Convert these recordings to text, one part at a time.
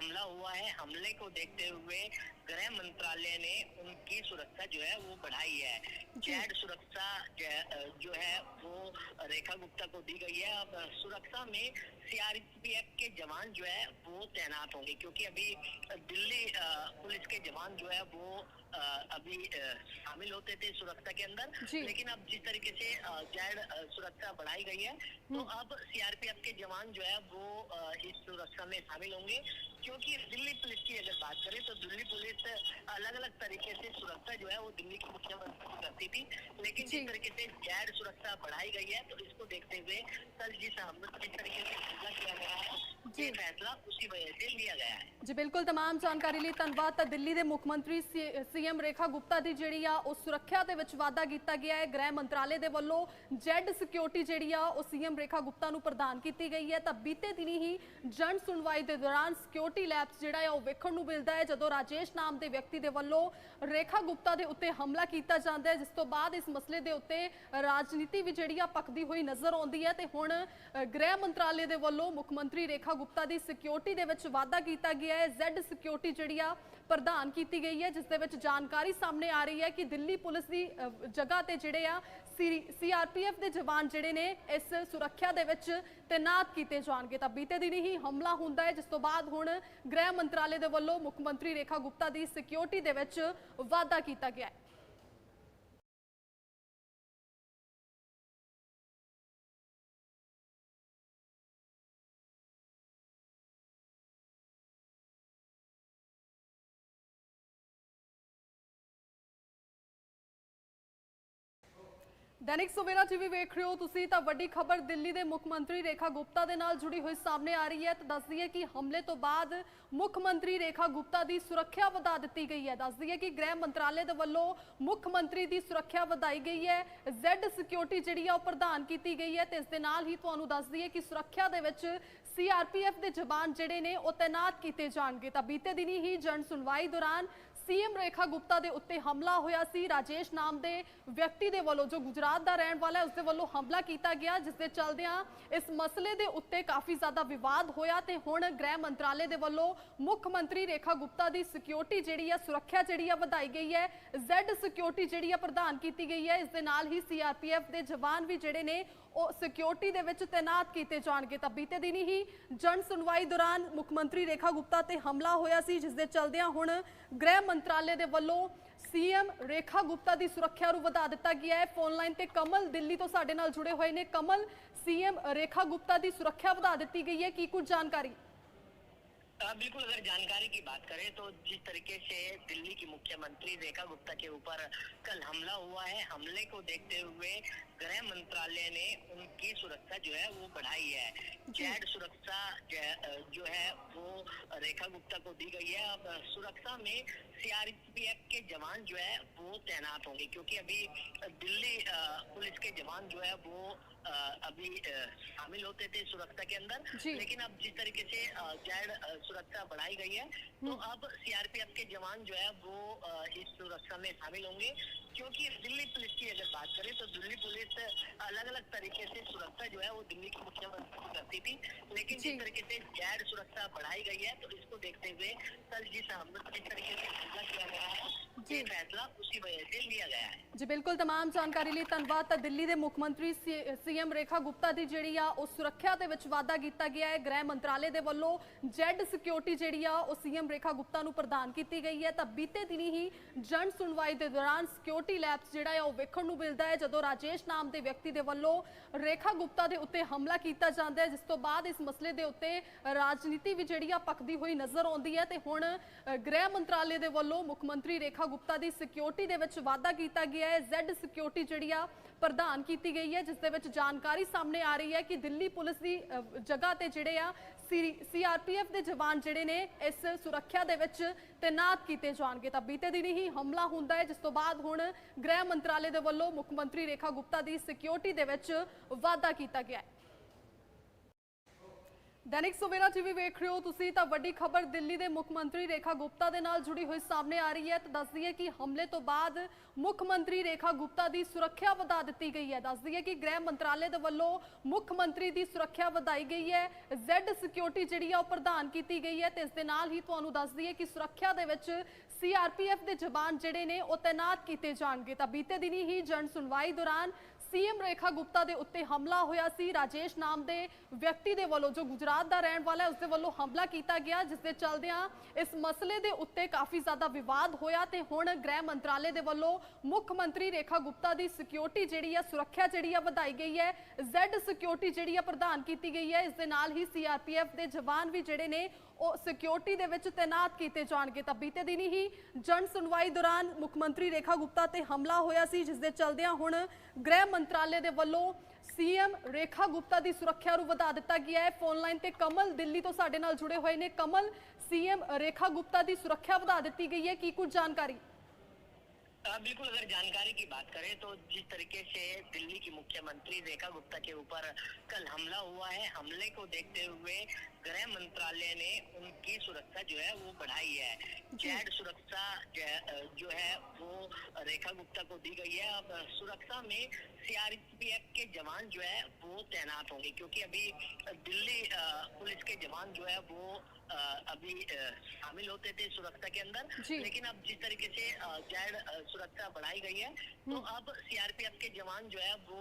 हमला हुआ है। हमले को देखते हुए गृह मंत्रालय ने उनकी सुरक्षा जो है वो बढ़ाई है। जेड सुरक्षा जो है वो रेखा गुप्ता को दी गई है। अब सुरक्षा में सीआरपीएफ के जवान जो है वो तैनात होंगे क्योंकि अभी दिल्ली पुलिस के जवान जो है वो अभी शामिल होते थे सुरक्षा के अंदर। लेकिन अब जिस तरीके से जैड सुरक्षा बढ़ाई गई है तो अब सीआरपीएफ के जवान जो है वो इस सुरक्षा में शामिल होंगे। क्योंकि दिल्ली पुलिस की अगर बात करें तो दिल्ली पुलिस अलग अलग तरीके से सुरक्षा जो है वो दिल्ली के मुख्यमंत्री करती थी। लेकिन जिस तरीके से जैड सुरक्षा बढ़ाई गई है तो इसको देखते हुए कल जिस हमले जिस तरीके से हमला किया गया है जी। ये फैसला उसी वजह से लिया गया है ਜੀ ਬਿਲਕੁਲ तमाम ਜਾਣਕਾਰੀ ਲਈ ਧੰਨਵਾਦ ਤਾਂ ਦਿੱਲੀ ਦੇ ਮੁੱਖ ਮੰਤਰੀ ਸੀਐਮ ਰੇਖਾ ਗੁਪਤਾ ਦੀ ਜਿਹੜੀ ਆ ਉਹ ਸੁਰੱਖਿਆ ਦੇ ਵਿੱਚ ਵਾਅਦਾ ਕੀਤਾ ਗਿਆ ਹੈ ਗ੍ਰਹਿ ਮੰਤਰਾਲੇ ਦੇ ਵੱਲੋਂ ਜੈਡ ਸਿਕਿਉਰਿਟੀ ਜਿਹੜੀ ਆ ਉਹ ਸੀਐਮ ਰੇਖਾ ਗੁਪਤਾ ਨੂੰ ਪ੍ਰਦਾਨ ਕੀਤੀ ਗਈ ਹੈ ਤਾਂ ਬੀਤੇ ਦਿਨੀ ਹੀ ਜਨ ਸੁਣਵਾਈ ਦੇ ਦੌਰਾਨ ਸਿਕਿਉਰਿਟੀ ਲੈਬਸ ਜਿਹੜਾ ਆ ਉਹ ਵੇਖਣ ਨੂੰ ਮਿਲਦਾ ਹੈ ਜਦੋਂ ਰਾਜੇਸ਼ ਨਾਮ ਦੇ ਵਿਅਕਤੀ ਦੇ ਵੱਲੋਂ ਰੇਖਾ ਗੁਪਤਾ ਦੇ ਉੱਤੇ ਹਮਲਾ ਕੀਤਾ ਜਾਂਦਾ ਹੈ ਜਿਸ ਤੋਂ ਬਾਅਦ ਇਸ ਮਸਲੇ ਦੇ ਉੱਤੇ ਰਾਜਨੀਤੀ ਵੀ ਜਿਹੜੀ ਆ ਪੱਕਦੀ ਹੋਈ ਨਜ਼ਰ ਆਉਂਦੀ ਹੈ ਤੇ ਹੁਣ ਅ, ਗ੍ਰਹਿ ਮੰਤਰਾਲੇ ਦੇ ਵੱਲੋਂ ਵੱਲੋਂ ਮੁੱਖ ਮੰਤਰੀ ਰੇਖਾ ਗੁਪਤਾ ਦੀ ਸਿਕਿਉਰਿਟੀ ਦੇ ਵਿੱਚ ਵਾਅਦਾ ਕੀਤਾ ਗਿਆ ਹੈ। ਜ਼ੈਡ ਸਿਕਿਉਰਿਟੀ ਜਿਹੜੀ ਆ ਪ੍ਰਦਾਨ ਕੀਤੀ ਗਈ ਹੈ, ਜਿਸ ਦੇ ਵਿੱਚ ਜਾਣਕਾਰੀ ਸਾਹਮਣੇ ਆ ਰਹੀ ਹੈ ਕਿ ਦਿੱਲੀ ਪੁਲਿਸ ਦੀ ਜਗ੍ਹਾ ਤੇ ਜਿਹੜੇ ਆ ਸੀਆਰਪੀਐਫ ਦੇ ਜਵਾਨ ਜਿਹੜੇ ਨੇ, ਇਸ ਸੁਰੱਖਿਆ ਦੇ ਵਿੱਚ ਤੈਨਾਤ ਕੀਤੇ ਜਾਣਗੇ। ਤਾਂ ਬੀਤੇ ਦਿਨ ਹੀ ਹਮਲਾ ਹੁੰਦਾ ਹੈ, ਜਿਸ ਤੋਂ ਬਾਅਦ ਹੁਣ ਗ੍ਰਹਿ ਮੰਤਰਾਲੇ ਦੇ ਵੱਲੋਂ ਮੁੱਖ ਮੰਤਰੀ ਰੇਖਾ ਗੁਪਤਾ ਦੀ ਸਿਕਿਉਰਿਟੀ ਦੇ ਵਿੱਚ ਵਾਅਦਾ ਕੀਤਾ ਗਿਆ ਹੈ। ਦੈਨਿਕ ਸਵੇਰਾ ਟੀਵੀ ਵੇਖ ਰਹੇ ਹੋ ਤੁਸੀਂ ਤਾਂ ਵੱਡੀ ਖਬਰ ਦਿੱਲੀ ਦੇ ਮੁੱਖ ਮੰਤਰੀ ਰੇਖਾ ਗੁਪਤਾ ਦੇ ਨਾਲ ਜੁੜੀ ਹੋਈ ਸਾਹਮਣੇ ਆ ਰਹੀ ਹੈ ਤਾਂ ਦੱਸ ਦਈਏ ਕਿ ਹਮਲੇ ਤੋਂ ਬਾਅਦ ਮੁੱਖ ਮੰਤਰੀ ਰੇਖਾ ਗੁਪਤਾ ਦੀ ਸੁਰੱਖਿਆ ਵਧਾ ਦਿੱਤੀ ਗਈ ਹੈ। ਦੱਸ ਦਈਏ ਕਿ ਗ੍ਰਹਿ ਮੰਤਰਾਲੇ ਦੇ ਵੱਲੋਂ ਮੁੱਖ ਮੰਤਰੀ ਦੀ ਸੁਰੱਖਿਆ ਵਧਾਈ ਗਈ ਹੈ। ਜ਼ੈਡ ਸਿਕਿਉਰਿਟੀ ਜਿਹੜੀ ਆ ਉਹ ਪ੍ਰਦਾਨ ਕੀਤੀ ਗਈ ਹੈ ਤੇ ਇਸ ਦੇ ਨਾਲ ਹੀ ਤੁਹਾਨੂੰ ਦੱਸ ਦਈਏ ਕਿ ਸੁਰੱਖਿਆ ਦੇ ਵਿੱਚ ਸੀਆਰਪੀਐਫ ਦੇ ਜਵਾਨ ਜਿਹੜੇ ਨੇ ਉਹ ਤੈਨਾਤ ਕੀਤੇ ਜਾਣਗੇ। ਤਾਂ ਬੀਤੇ ਦਿਨੀ ਹੀ ਜਨ ਸੁਣਵਾਈ ਦੌਰਾਨ ਸੀਐਮ ਰੇਖਾ ਗੁਪਤਾ ਦੇ ਉੱਤੇ ਹਮਲਾ ਹੋਇਆ ਸੀ। ਰਾਜੇਸ਼ ਨਾਮ ਦੇ ਵਿਅਕਤੀ ਦੇ ਵੱਲੋਂ, ਜੋ ਗੁਜਰਾਤ ਦਾ ਰਹਿਣ ਵਾਲਾ ਹੈ ਉਸ ਦੇ ਵੱਲੋਂ ਹਮਲਾ ਕੀਤਾ ਗਿਆ, ਜਿਸ ਦੇ ਚੱਲਦਿਆਂ ਇਸ ਮਸਲੇ ਦੇ ਉੱਤੇ ਕਾਫੀ ਜ਼ਿਆਦਾ ਵਿਵਾਦ ਹੋਇਆ ਤੇ ਹੁਣ ਗ੍ਰਹਿ ਮੰਤਰਾਲੇ ਦੇ ਵੱਲੋਂ ਮੁੱਖ ਮੰਤਰੀ ਰੇਖਾ ਗੁਪਤਾ ਦੀ ਸਿਕਿਉਰਿਟੀ ਜਿਹੜੀ ਆ ਸੁਰੱਖਿਆ ਜਿਹੜੀ ਆ ਵਧਾਈ ਗਈ ਹੈ। ਜ਼ੈਡ ਸਿਕਿਉਰਿਟੀ ਜਿਹੜੀ ਆ ਪ੍ਰਦਾਨ ਕੀਤੀ ਗਈ ਹੈ। ਇਸ ਦੇ ਨਾਲ ਹੀ ਸੀਆਰਪੀਐਫ ਦੇ ਜਵਾਨ ਵੀ ਜਿਹੜੇ ਨੇ ਉਹ ਸਿਕਿਉਰਿਟੀ ਦੇ ਵਿੱਚ ਤੈਨਾਤ ਕੀਤੇ ਜਾਣਗੇ ਤਾਂ ਬੀਤੇ ਦਿਨੀ ਹੀ ਜਨ ਸੁਣਵਾਈ ਦੌਰਾਨ ਮੁੱਖ ਮੰਤਰੀ ਰੇਖਾ ਗੁਪਤਾ ਤੇ ਹਮਲਾ ਹੋਇਆ ਸੀ ਜਿਸ ਦੇ ਚੱਲਦਿਆਂ ਹੁਣ ਗ੍ਰਹਿ ਮੰਤਰਾਲੇ ਦੇ ਵੱਲੋਂ ਸੀਐਮ ਰੇਖਾ ਗੁਪਤਾ ਦੀ ਸੁਰੱਖਿਆ ਨੂੰ ਵਧਾ ਦਿੱਤਾ ਗਿਆ ਹੈ ਫੋਨ ਲਾਈਨ ਤੇ ਕਮਲ ਦਿੱਲੀ ਤੋਂ ਸਾਡੇ ਨਾਲ ਜੁੜੇ ਹੋਏ ਨੇ ਕਮਲ ਸੀਐਮ ਰੇਖਾ ਗੁਪਤਾ ਦੀ ਸੁਰੱਖਿਆ ਵਧਾ ਦਿੱਤੀ ਗਈ ਹੈ ਕੀ ਕੁਝ ਜਾਣਕਾਰੀ अ, बिल्कुल अगर जानकारी की बात करें तो जिस तरीके से दिल्ली की मुख्यमंत्री रेखा गुप्ता के ऊपर कल हमला हुआ है हमले को देखते हुए गृह मंत्रालय ने उनकी सुरक्षा जो है वो बढ़ाई है। जैड सुरक्षा जो है वो रेखा गुप्ता को दी गई है। अब सुरक्षा में सीआरपीएफ के जवान जो है वो तैनात होंगे क्योंकि अभी दिल्ली पुलिस के जवान जो है वो अभी शामिल होते थे सुरक्षा के अंदर। लेकिन अब जिस तरीके से जैड सुरक्षा बढ़ाई गई है तो अब सीआरपीएफ के जवान जो है वो इस सुरक्षा में शामिल होंगे। क्योंकि दिल्ली पुलिस की अगर बात करें तो दिल्ली पुलिस अलग अलग तरीके से सुरक्षा जो है वो दिल्ली के मुख्यमंत्री की करती थी। लेकिन जिस तरीके से गैर सुरक्षा बढ़ाई गई है तो इसको देखते हुए कल जिस हमले जिस तरीके से हमला किया गया है। जी। ये फैसला उसी वजह से लिया गया है ਜੀ ਬਿਲਕੁਲ तमाम ਜਾਣਕਾਰੀ ਲਈ ਧੰਨਵਾਦ ਤਾਂ ਦਿੱਲੀ ਦੇ ਮੁੱਖ ਮੰਤਰੀ ਸੀਐਮ ਰੇਖਾ ਗੁਪਤਾ ਦੀ ਜਿਹੜੀ ਆ ਉਹ ਸੁਰੱਖਿਆ ਦੇ ਵਿੱਚ ਵਾਅਦਾ ਕੀਤਾ ਗਿਆ ਹੈ ਗ੍ਰਹਿ ਮੰਤਰਾਲੇ ਦੇ ਵੱਲੋਂ ਜੈਡ ਸਿਕਿਉਰਿਟੀ ਜਿਹੜੀ ਆ ਉਹ ਸੀਐਮ ਰੇਖਾ ਗੁਪਤਾ ਨੂੰ ਪ੍ਰਦਾਨ ਕੀਤੀ ਗਈ ਹੈ ਤਾਂ ਬੀਤੇ ਦਿਨੀ ਹੀ ਜਨ ਸੁਣਵਾਈ ਦੇ ਦੌਰਾਨ ਸਿਕਿਉਰਿਟੀ ਲੈਬਸ ਜਿਹੜਾ ਆ ਉਹ ਵੇਖਣ ਨੂੰ ਮਿਲਦਾ ਹੈ ਜਦੋਂ ਰਾਜੇਸ਼ ਨਾਮ ਦੇ ਵਿਅਕਤੀ ਦੇ ਵੱਲੋਂ ਰੇਖਾ ਗੁਪਤਾ ਦੇ ਉੱਤੇ ਹਮਲਾ ਕੀਤਾ ਜਾਂਦਾ ਹੈ ਜਿਸ ਤੋਂ ਬਾਅਦ ਇਸ ਮਸਲੇ ਦੇ ਉੱਤੇ ਰਾਜਨੀਤੀ ਵੀ ਜਿਹੜੀ ਆ ਪੱਕਦੀ ਹੋਈ ਨਜ਼ਰ ਆਉਂਦੀ ਹੈ ਤੇ ਹੁਣ ਅ, ਗ੍ਰਹਿ ਮੰਤਰਾਲੇ ਦੇ ਵੱਲੋਂ ਮੁੱਖ ਮੰਤਰੀ ਰੇਖਾ ਗੁਪਤਾ ਦੀ ਸਿਕਿਉਰਿਟੀ ਦੇ ਵਿੱਚ ਵਾਅਦਾ ਕੀਤਾ ਗਿਆ ਹੈ। ਜ਼ੈਡ ਸਿਕਿਉਰਿਟੀ ਜਿਹੜੀ ਆ, ਪ੍ਰਦਾਨ ਕੀਤੀ ਗਈ ਹੈ, ਜਿਸ ਦੇ ਵਿੱਚ ਜਾਣਕਾਰੀ ਸਾਹਮਣੇ ਆ ਰਹੀ ਹੈ ਕਿ ਦਿੱਲੀ ਪੁਲਿਸ ਦੀ ਜਗ੍ਹਾ ਤੇ ਜਿਹੜੇ ਆ ਸੀਆਰਪੀਐਫ ਦੇ ਜਵਾਨ ਜਿਹੜੇ ਨੇ, ਇਸ ਸੁਰੱਖਿਆ ਦੇ ਵਿੱਚ ਤੈਨਾਤ ਕੀਤੇ ਜਾਣਗੇ। ਤਾਂ ਬੀਤੇ ਦਿਨ ਹੀ ਹਮਲਾ ਹੁੰਦਾ ਹੈ, ਜਿਸ ਤੋਂ ਬਾਅਦ ਹੁਣ ਗ੍ਰਹਿ ਮੰਤਰਾਲੇ ਦੇ ਵੱਲੋਂ ਮੁੱਖ ਮੰਤਰੀ ਰੇਖਾ ਗੁਪਤਾ ਦੀ ਸਿਕਿਉਰਿਟੀ ਦੇ ਵਿੱਚ ਵਾਧਾ ਕੀਤਾ ਗਿਆ ਹੈ। ਦੈਨਿਕ ਸਵੇਰਾ ਟੀਵੀ ਵੇਖ ਰਹੇ ਹੋ ਤੁਸੀਂ ਤਾਂ ਵੱਡੀ ਖਬਰ ਦਿੱਲੀ ਦੇ ਮੁੱਖ ਮੰਤਰੀ ਰੇਖਾ ਗੁਪਤਾ ਦੇ ਨਾਲ ਜੁੜੀ ਹੋਈ ਸਾਹਮਣੇ ਆ ਰਹੀ ਹੈ ਤਾਂ ਦੱਸਦੀ ਹੈ ਕਿ ਹਮਲੇ ਤੋਂ ਬਾਅਦ ਮੁੱਖ ਮੰਤਰੀ ਰੇਖਾ ਗੁਪਤਾ ਦੀ ਸੁਰੱਖਿਆ ਵਧਾ ਦਿੱਤੀ ਗਈ ਹੈ। ਦੱਸਦੀ ਹੈ ਕਿ ਗ੍ਰਹਿ ਮੰਤਰਾਲੇ ਦੇ ਵੱਲੋਂ ਮੁੱਖ ਮੰਤਰੀ ਦੀ ਸੁਰੱਖਿਆ ਵਧਾਈ ਗਈ ਹੈ। ਜ਼ੈਡ ਸਿਕਿਉਰਿਟੀ ਜਿਹੜੀ ਆ ਉਹ ਪ੍ਰਦਾਨ ਕੀਤੀ ਗਈ ਹੈ ਤੇ ਇਸ ਦੇ ਨਾਲ ਹੀ ਤੁਹਾਨੂੰ ਦੱਸਦੀ ਹੈ ਕਿ ਸੁਰੱਖਿਆ ਦੇ ਵਿੱਚ ਸੀਆਰਪੀਐਫ ਦੇ ਜਵਾਨ ਜਿਹੜੇ ਨੇ ਉਹ ਤਾਇਨਾਤ ਕੀਤੇ ਜਾਣਗੇ। ਤਾਂ ਬੀਤੇ ਦਿਨੀ ਹੀ ਜਨ ਸੁਣਵਾਈ ਦੌਰਾਨ ਸੀਐਮ ਰੇਖਾ ਗੁਪਤਾ ਦੇ ਉੱਤੇ ਹਮਲਾ ਹੋਇਆ ਸੀ। ਰਾਜੇਸ਼ ਨਾਮ ਦੇ ਵਿਅਕਤੀ ਦੇ ਵੱਲੋਂ, ਜੋ ਗੁਜਰਾਤ ਦਾ ਰਹਿਣ ਵਾਲਾ ਹੈ ਉਸ ਦੇ ਵੱਲੋਂ ਹਮਲਾ ਕੀਤਾ ਗਿਆ, ਜਿਸ ਦੇ ਚਲਦਿਆਂ ਇਸ ਮਸਲੇ ਦੇ ਉੱਤੇ ਕਾਫੀ ਜ਼ਿਆਦਾ ਵਿਵਾਦ ਹੋਇਆ ਤੇ ਹੁਣ ਗ੍ਰਹਿ ਮੰਤਰਾਲੇ ਦੇ ਵੱਲੋਂ ਮੁੱਖ ਮੰਤਰੀ ਰੇਖਾ ਗੁਪਤਾ ਦੀ ਸਿਕਿਉਰਿਟੀ ਜਿਹੜੀ ਆ, ਸੁਰੱਖਿਆ ਜਿਹੜੀ ਆ, ਵਧਾਈ ਗਈ ਹੈ। ਜ਼ੈਡ ਸਿਕਿਉਰਿਟੀ ਜਿਹੜੀ ਆ, ਪ੍ਰਦਾਨ ਕੀਤੀ ਗਈ ਹੈ। ਇਸ ਦੇ ਨਾਲ ਹੀ ਸੀਆਰਪੀਐਫ ਦੇ ਜਵਾਨ ਵੀ ਜਿਹੜੇ ਨੇ ਉਹ ਸਿਕਿਉਰਿਟੀ ਦੇ ਵਿੱਚ ਤਾਇਨਾਤ ਕੀਤੇ ਜਾਣਗੇ। ਤਾਂ ਬੀਤੇ ਦਿਨੀ ਹੀ ਜਨ ਸੁਣਵਾਈ ਦੌਰਾਨ ਮੁੱਖ ਮੰਤਰੀ ਰੇਖਾ ਗੁਪਤਾ ਤੇ ਹਮਲਾ ਹੋਇਆ ਸੀ, ਜਿਸ ਦੇ ਚਲਦਿਆਂ ਹੁਣ ਗ੍ਰਹਿ ਮੰਤਰਾਲੇ ਦੇ ਵੱਲੋਂ ਸੀਐਮ ਰੇਖਾ ਗੁਪਤਾ ਦੀ ਸੁਰੱਖਿਆ ਨੂੰ ਵਧਾ ਦਿੱਤਾ ਗਿਆ ਹੈ। ਫੋਨ ਲਾਈਨ ਤੇ ਕਮਲ ਦਿੱਲੀ ਤੋਂ ਸਾਡੇ ਨਾਲ ਜੁੜੇ ਹੋਏ ਨੇ। ਕਮਲ, ਸੀਐਮ ਰੇਖਾ ਗੁਪਤਾ ਦੀ ਸੁਰੱਖਿਆ ਵਧਾ ਦਿੱਤੀ ਗਈ ਹੈ। ਕੀ ਕੁਝ ਜਾਣਕਾਰੀ? बिल्कुल अगर जानकारी की बात करें तो जिस तरीके से दिल्ली की मुख्यमंत्री रेखा गुप्ता के ऊपर कल हमला हुआ है हमले को देखते हुए गृह मंत्रालय ने उनकी सुरक्षा जो है वो बढ़ाई है। जैड सुरक्षा जो है वो रेखा गुप्ता को दी गई है। अब सुरक्षा में सीआरपीएफ के जवान जो है वो तैनात होंगे क्योंकि अभी दिल्ली पुलिस के जवान जो है वो अभी शामिल होते थे सुरक्षा के अंदर। लेकिन अब जिस तरीके से जैड सुरक्षा बढ़ाई गई है तो अब सीआरपीएफ के जवान जो है वो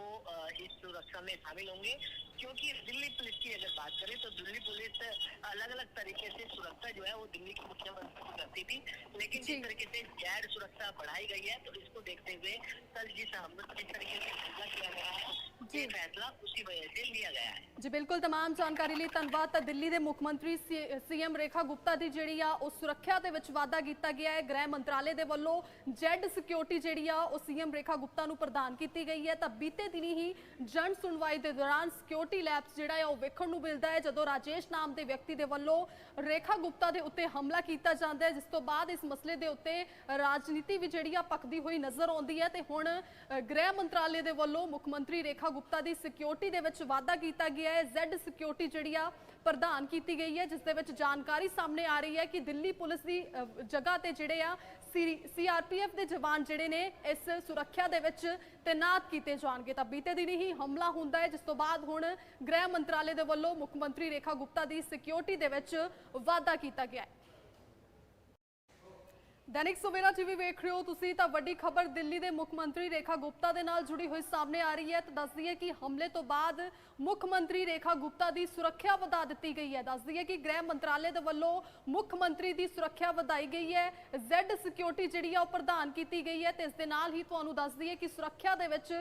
इस सुरक्षा में शामिल होंगे। क्योंकि दिल्ली पुलिस की अगर बात करें तो दिल्ली पुलिस अलग अलग तरीके से सुरक्षा जो है वो दिल्ली की मुख्यमंत्री करती थी। लेकिन जिस तरीके से जैड सुरक्षा बढ़ाई गई है तो इसको देखते हुए कल जिस जिस तरीके से फैसला किया गया है जी। ये फैसला उसी वजह से लिया गया है ਜੀ ਬਿਲਕੁਲ तमाम ਜਾਣਕਾਰੀ ਲਈ ਧੰਨਵਾਦ ਤਾਂ ਦਿੱਲੀ ਦੇ ਮੁੱਖ ਮੰਤਰੀ ਸੀਐਮ ਰੇਖਾ ਗੁਪਤਾ ਦੀ ਜਿਹੜੀ ਆ ਉਹ ਸੁਰੱਖਿਆ ਦੇ ਵਿੱਚ ਵਾਧਾ ਕੀਤਾ ਗਿਆ ਹੈ ਗ੍ਰਹਿ ਮੰਤਰਾਲੇ ਦੇ ਵੱਲੋਂ ਜੈਡ ਸਿਕਿਉਰਿਟੀ ਜਿਹੜੀ ਆ ਉਹ ਸੀਐਮ ਰੇਖਾ ਗੁਪਤਾ ਨੂੰ ਪ੍ਰਦਾਨ ਕੀਤੀ ਗਈ ਹੈ ਤਾਂ ਬੀਤੇ ਦਿਨੀ ਹੀ ਜਨ ਸੁਣਵਾਈ ਦੇ ਦੌਰਾਨ ਸਿਕਿਉਰਿਟੀ ਲੈਬਸ ਜਿਹੜਾ ਆ ਉਹ ਵੇਖਣ ਨੂੰ ਮਿਲਦਾ ਹੈ ਜਦੋਂ ਰਾਜੇਸ਼ ਨਾਮ ਦੇ ਵਿਅਕਤੀ ਦੇ ਵੱਲੋਂ ਰੇਖਾ ਗੁਪਤਾ ਦੇ ਉੱਤੇ ਹਮਲਾ ਕੀਤਾ ਜਾਂਦਾ ਹੈ ਜਿਸ ਤੋਂ ਬਾਅਦ ਇਸ ਮਸਲੇ ਦੇ ਉੱਤੇ ਰਾਜਨੀਤੀ ਵੀ ਜਿਹੜੀ ਆ ਪੱਕਦੀ ਹੋਈ ਨਜ਼ਰ ਆਉਂਦੀ ਹੈ ਤੇ ਹੁਣ ਅ, ਗ੍ਰਹਿ ਮੰਤਰਾਲੇ ਦੇ ਵੱਲੋਂ ਮੁੱਖ ਮੰਤਰੀ ਰੇਖਾ ਗੁਪਤਾ ਦੀ ਸਿਕਿਉਰਿਟੀ ਦੇ ਵਿੱਚ ਵਾਧਾ ਕੀਤਾ ਗਿਆ ਹੈ। ਜ਼ੈਡ ਸਿਕਿਉਰਿਟੀ ਜਿਹੜੀ ਆ ਪ੍ਰਦਾਨ ਕੀਤੀ ਗਈ ਹੈ, ਜਿਸ ਦੇ ਵਿੱਚ ਜਾਣਕਾਰੀ ਸਾਹਮਣੇ ਆ ਰਹੀ ਹੈ ਕਿ ਦਿੱਲੀ ਪੁਲਿਸ ਦੀ ਜਗ੍ਹਾ ਤੇ ਜਿਹੜੇ ਆ ਸੀਆਰਪੀਐਫ ਦੇ ਜਵਾਨ ਜਿਹੜੇ ਨੇ, ਇਸ ਸੁਰੱਖਿਆ ਦੇ ਵਿੱਚ ਤਾਇਨਾਤ ਕੀਤੇ ਜਾਣਗੇ। ਤਾਂ ਬੀਤੇ ਦਿਨ ਹੀ ਹਮਲਾ ਹੁੰਦਾ ਹੈ, ਜਿਸ ਤੋਂ ਬਾਅਦ ਹੁਣ ਗ੍ਰਹਿ ਮੰਤਰਾਲੇ ਦੇ ਵੱਲੋਂ ਮੁੱਖ ਮੰਤਰੀ ਰੇਖਾ ਗੁਪਤਾ ਦੀ ਸਿਕਿਉਰਿਟੀ ਦੇ ਵਿੱਚ ਵਾਧਾ ਕੀਤਾ ਗਿਆ ਹੈ। ਦੈਨਿਕ ਸਵੇਰਾ ਟੀਵੀ ਵੇਖ ਰਹੇ ਹੋ ਤੁਸੀਂ ਤਾਂ ਵੱਡੀ ਖਬਰ ਦਿੱਲੀ ਦੇ ਮੁੱਖ ਮੰਤਰੀ ਰੇਖਾ ਗੁਪਤਾ ਦੇ ਨਾਲ ਜੁੜੀ ਹੋਈ ਸਾਹਮਣੇ ਆ ਰਹੀ ਹੈ ਤਾਂ ਦੱਸਦੀ ਹੈ ਕਿ ਹਮਲੇ ਤੋਂ ਬਾਅਦ ਮੁੱਖ ਮੰਤਰੀ ਰੇਖਾ ਗੁਪਤਾ ਦੀ ਸੁਰੱਖਿਆ ਵਧਾ ਦਿੱਤੀ ਗਈ ਹੈ। ਦੱਸਦੀ ਹੈ ਕਿ ਗ੍ਰਹਿ ਮੰਤਰਾਲੇ ਦੇ ਵੱਲੋਂ ਮੁੱਖ ਮੰਤਰੀ ਦੀ ਸੁਰੱਖਿਆ ਵਧਾਈ ਗਈ ਹੈ। ਜ਼ੈਡ ਸਿਕਿਉਰਿਟੀ ਜਿਹੜੀ ਆ ਉਹ ਪ੍ਰਦਾਨ ਕੀਤੀ ਗਈ ਹੈ ਤੇ ਇਸ ਦੇ ਨਾਲ ਹੀ ਤੁਹਾਨੂੰ ਦੱਸਦੀ ਹੈ ਕਿ ਸੁਰੱਖਿਆ ਦੇ ਵਿੱਚ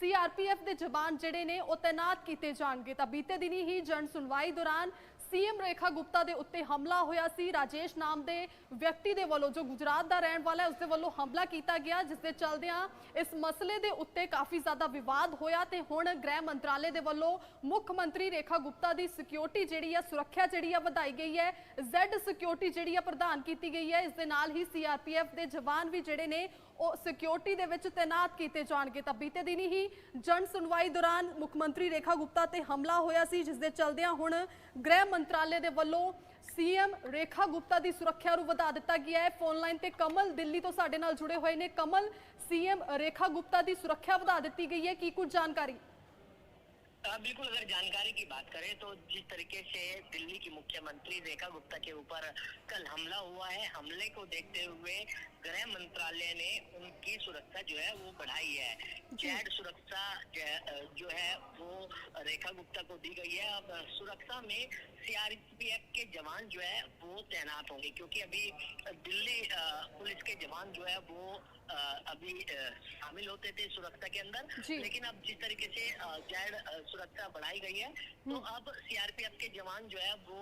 ਸੀਆਰਪੀਐਫ ਦੇ ਜਵਾਨ ਜਿਹੜੇ ਨੇ ਉਹ ਤਾਇਨਾਤ ਕੀਤੇ ਜਾਣਗੇ। ਤਾਂ ਬੀਤੇ ਦਿਨੀ ਹੀ ਜਨ ਸੁਣਵਾਈ ਦੌਰਾਨ ਸੀਐਮ ਰੇਖਾ ਗੁਪਤਾ ਦੇ ਉੱਤੇ ਹਮਲਾ ਹੋਇਆ ਸੀ। ਰਾਜੇਸ਼ ਨਾਮ ਦੇ ਵਿਅਕਤੀ ਦੇ ਵੱਲੋਂ, ਜੋ ਗੁਜਰਾਤ ਦਾ ਰਹਿਣ ਵਾਲਾ ਹੈ ਉਸ ਦੇ ਵੱਲੋਂ ਹਮਲਾ ਕੀਤਾ ਗਿਆ, ਜਿਸ ਦੇ ਚਲਦਿਆਂ ਇਸ ਮਸਲੇ ਦੇ ਉੱਤੇ ਕਾਫੀ ਜ਼ਿਆਦਾ ਵਿਵਾਦ ਹੋਇਆ ਤੇ ਹੁਣ ਗ੍ਰਹਿ ਮੰਤਰਾਲੇ ਦੇ ਵੱਲੋਂ ਮੁੱਖ ਮੰਤਰੀ ਰੇਖਾ ਗੁਪਤਾ ਦੀ ਸਿਕਿਉਰਿਟੀ ਜਿਹੜੀ ਆ ਸੁਰੱਖਿਆ ਜਿਹੜੀ ਆ ਵਧਾਈ ਗਈ ਹੈ। ਜ਼ੈਡ ਸਿਕਿਉਰਿਟੀ ਜਿਹੜੀ ਆ ਪ੍ਰਦਾਨ ਕੀਤੀ ਗਈ ਹੈ। ਇਸ ਦੇ ਨਾਲ ਹੀ ਸੀਆਰਪੀਐਫ ਦੇ ਜਵਾਨ ਵੀ ਜਿਹੜੇ ਨੇ ਉਹ ਸਿਕਿਉਰਿਟੀ ਦੇ ਵਿੱਚ ਤਾਇਨਾਤ ਕੀਤੇ ਜਾਣਗੇ ਤਾਂ ਬੀਤੇ ਦਿਨੀ ਹੀ ਜਨ ਸੁਣਵਾਈ ਦੌਰਾਨ ਮੁੱਖ ਮੰਤਰੀ ਰੇਖਾ ਗੁਪਤਾ ਤੇ ਹਮਲਾ ਹੋਇਆ ਸੀ ਜਿਸ ਦੇ ਚਲਦਿਆਂ ਹੁਣ ਗ੍ਰਹਿ ਮੰਤਰਾਲੇ ਦੇ ਵੱਲੋਂ ਸੀਐਮ ਰੇਖਾ ਗੁਪਤਾ ਦੀ ਸੁਰੱਖਿਆ ਨੂੰ ਵਧਾ ਦਿੱਤਾ ਗਿਆ ਹੈ ਫੋਨ ਲਾਈਨ ਤੇ ਕਮਲ ਦਿੱਲੀ ਤੋਂ ਸਾਡੇ ਨਾਲ ਜੁੜੇ ਹੋਏ ਨੇ ਕਮਲ ਸੀਐਮ ਰੇਖਾ ਗੁਪਤਾ ਦੀ ਸੁਰੱਖਿਆ ਵਧਾ ਦਿੱਤੀ ਗਈ ਹੈ ਕੀ ਕੁਝ ਜਾਣਕਾਰੀ अ, बिल्कुल अगर जानकारी की बात करें तो जिस तरीके से दिल्ली की मुख्यमंत्री रेखा गुप्ता के ऊपर कल हमला हुआ है हमले को देखते हुए गृह मंत्रालय ने उनकी सुरक्षा जो है वो बढ़ाई है। जैड सुरक्षा जो है वो रेखा गुप्ता को दी गई है। अब सुरक्षा में सीआरपीएफ के जवान जो है वो तैनात होंगे क्योंकि अभी दिल्ली पुलिस के जवान जो है वो अभी शामिल होते थे सुरक्षा के अंदर। लेकिन अब जिस तरीके से जैड सुरक्षा बढ़ाई गई है तो अब सीआरपीएफ के जवान जो है वो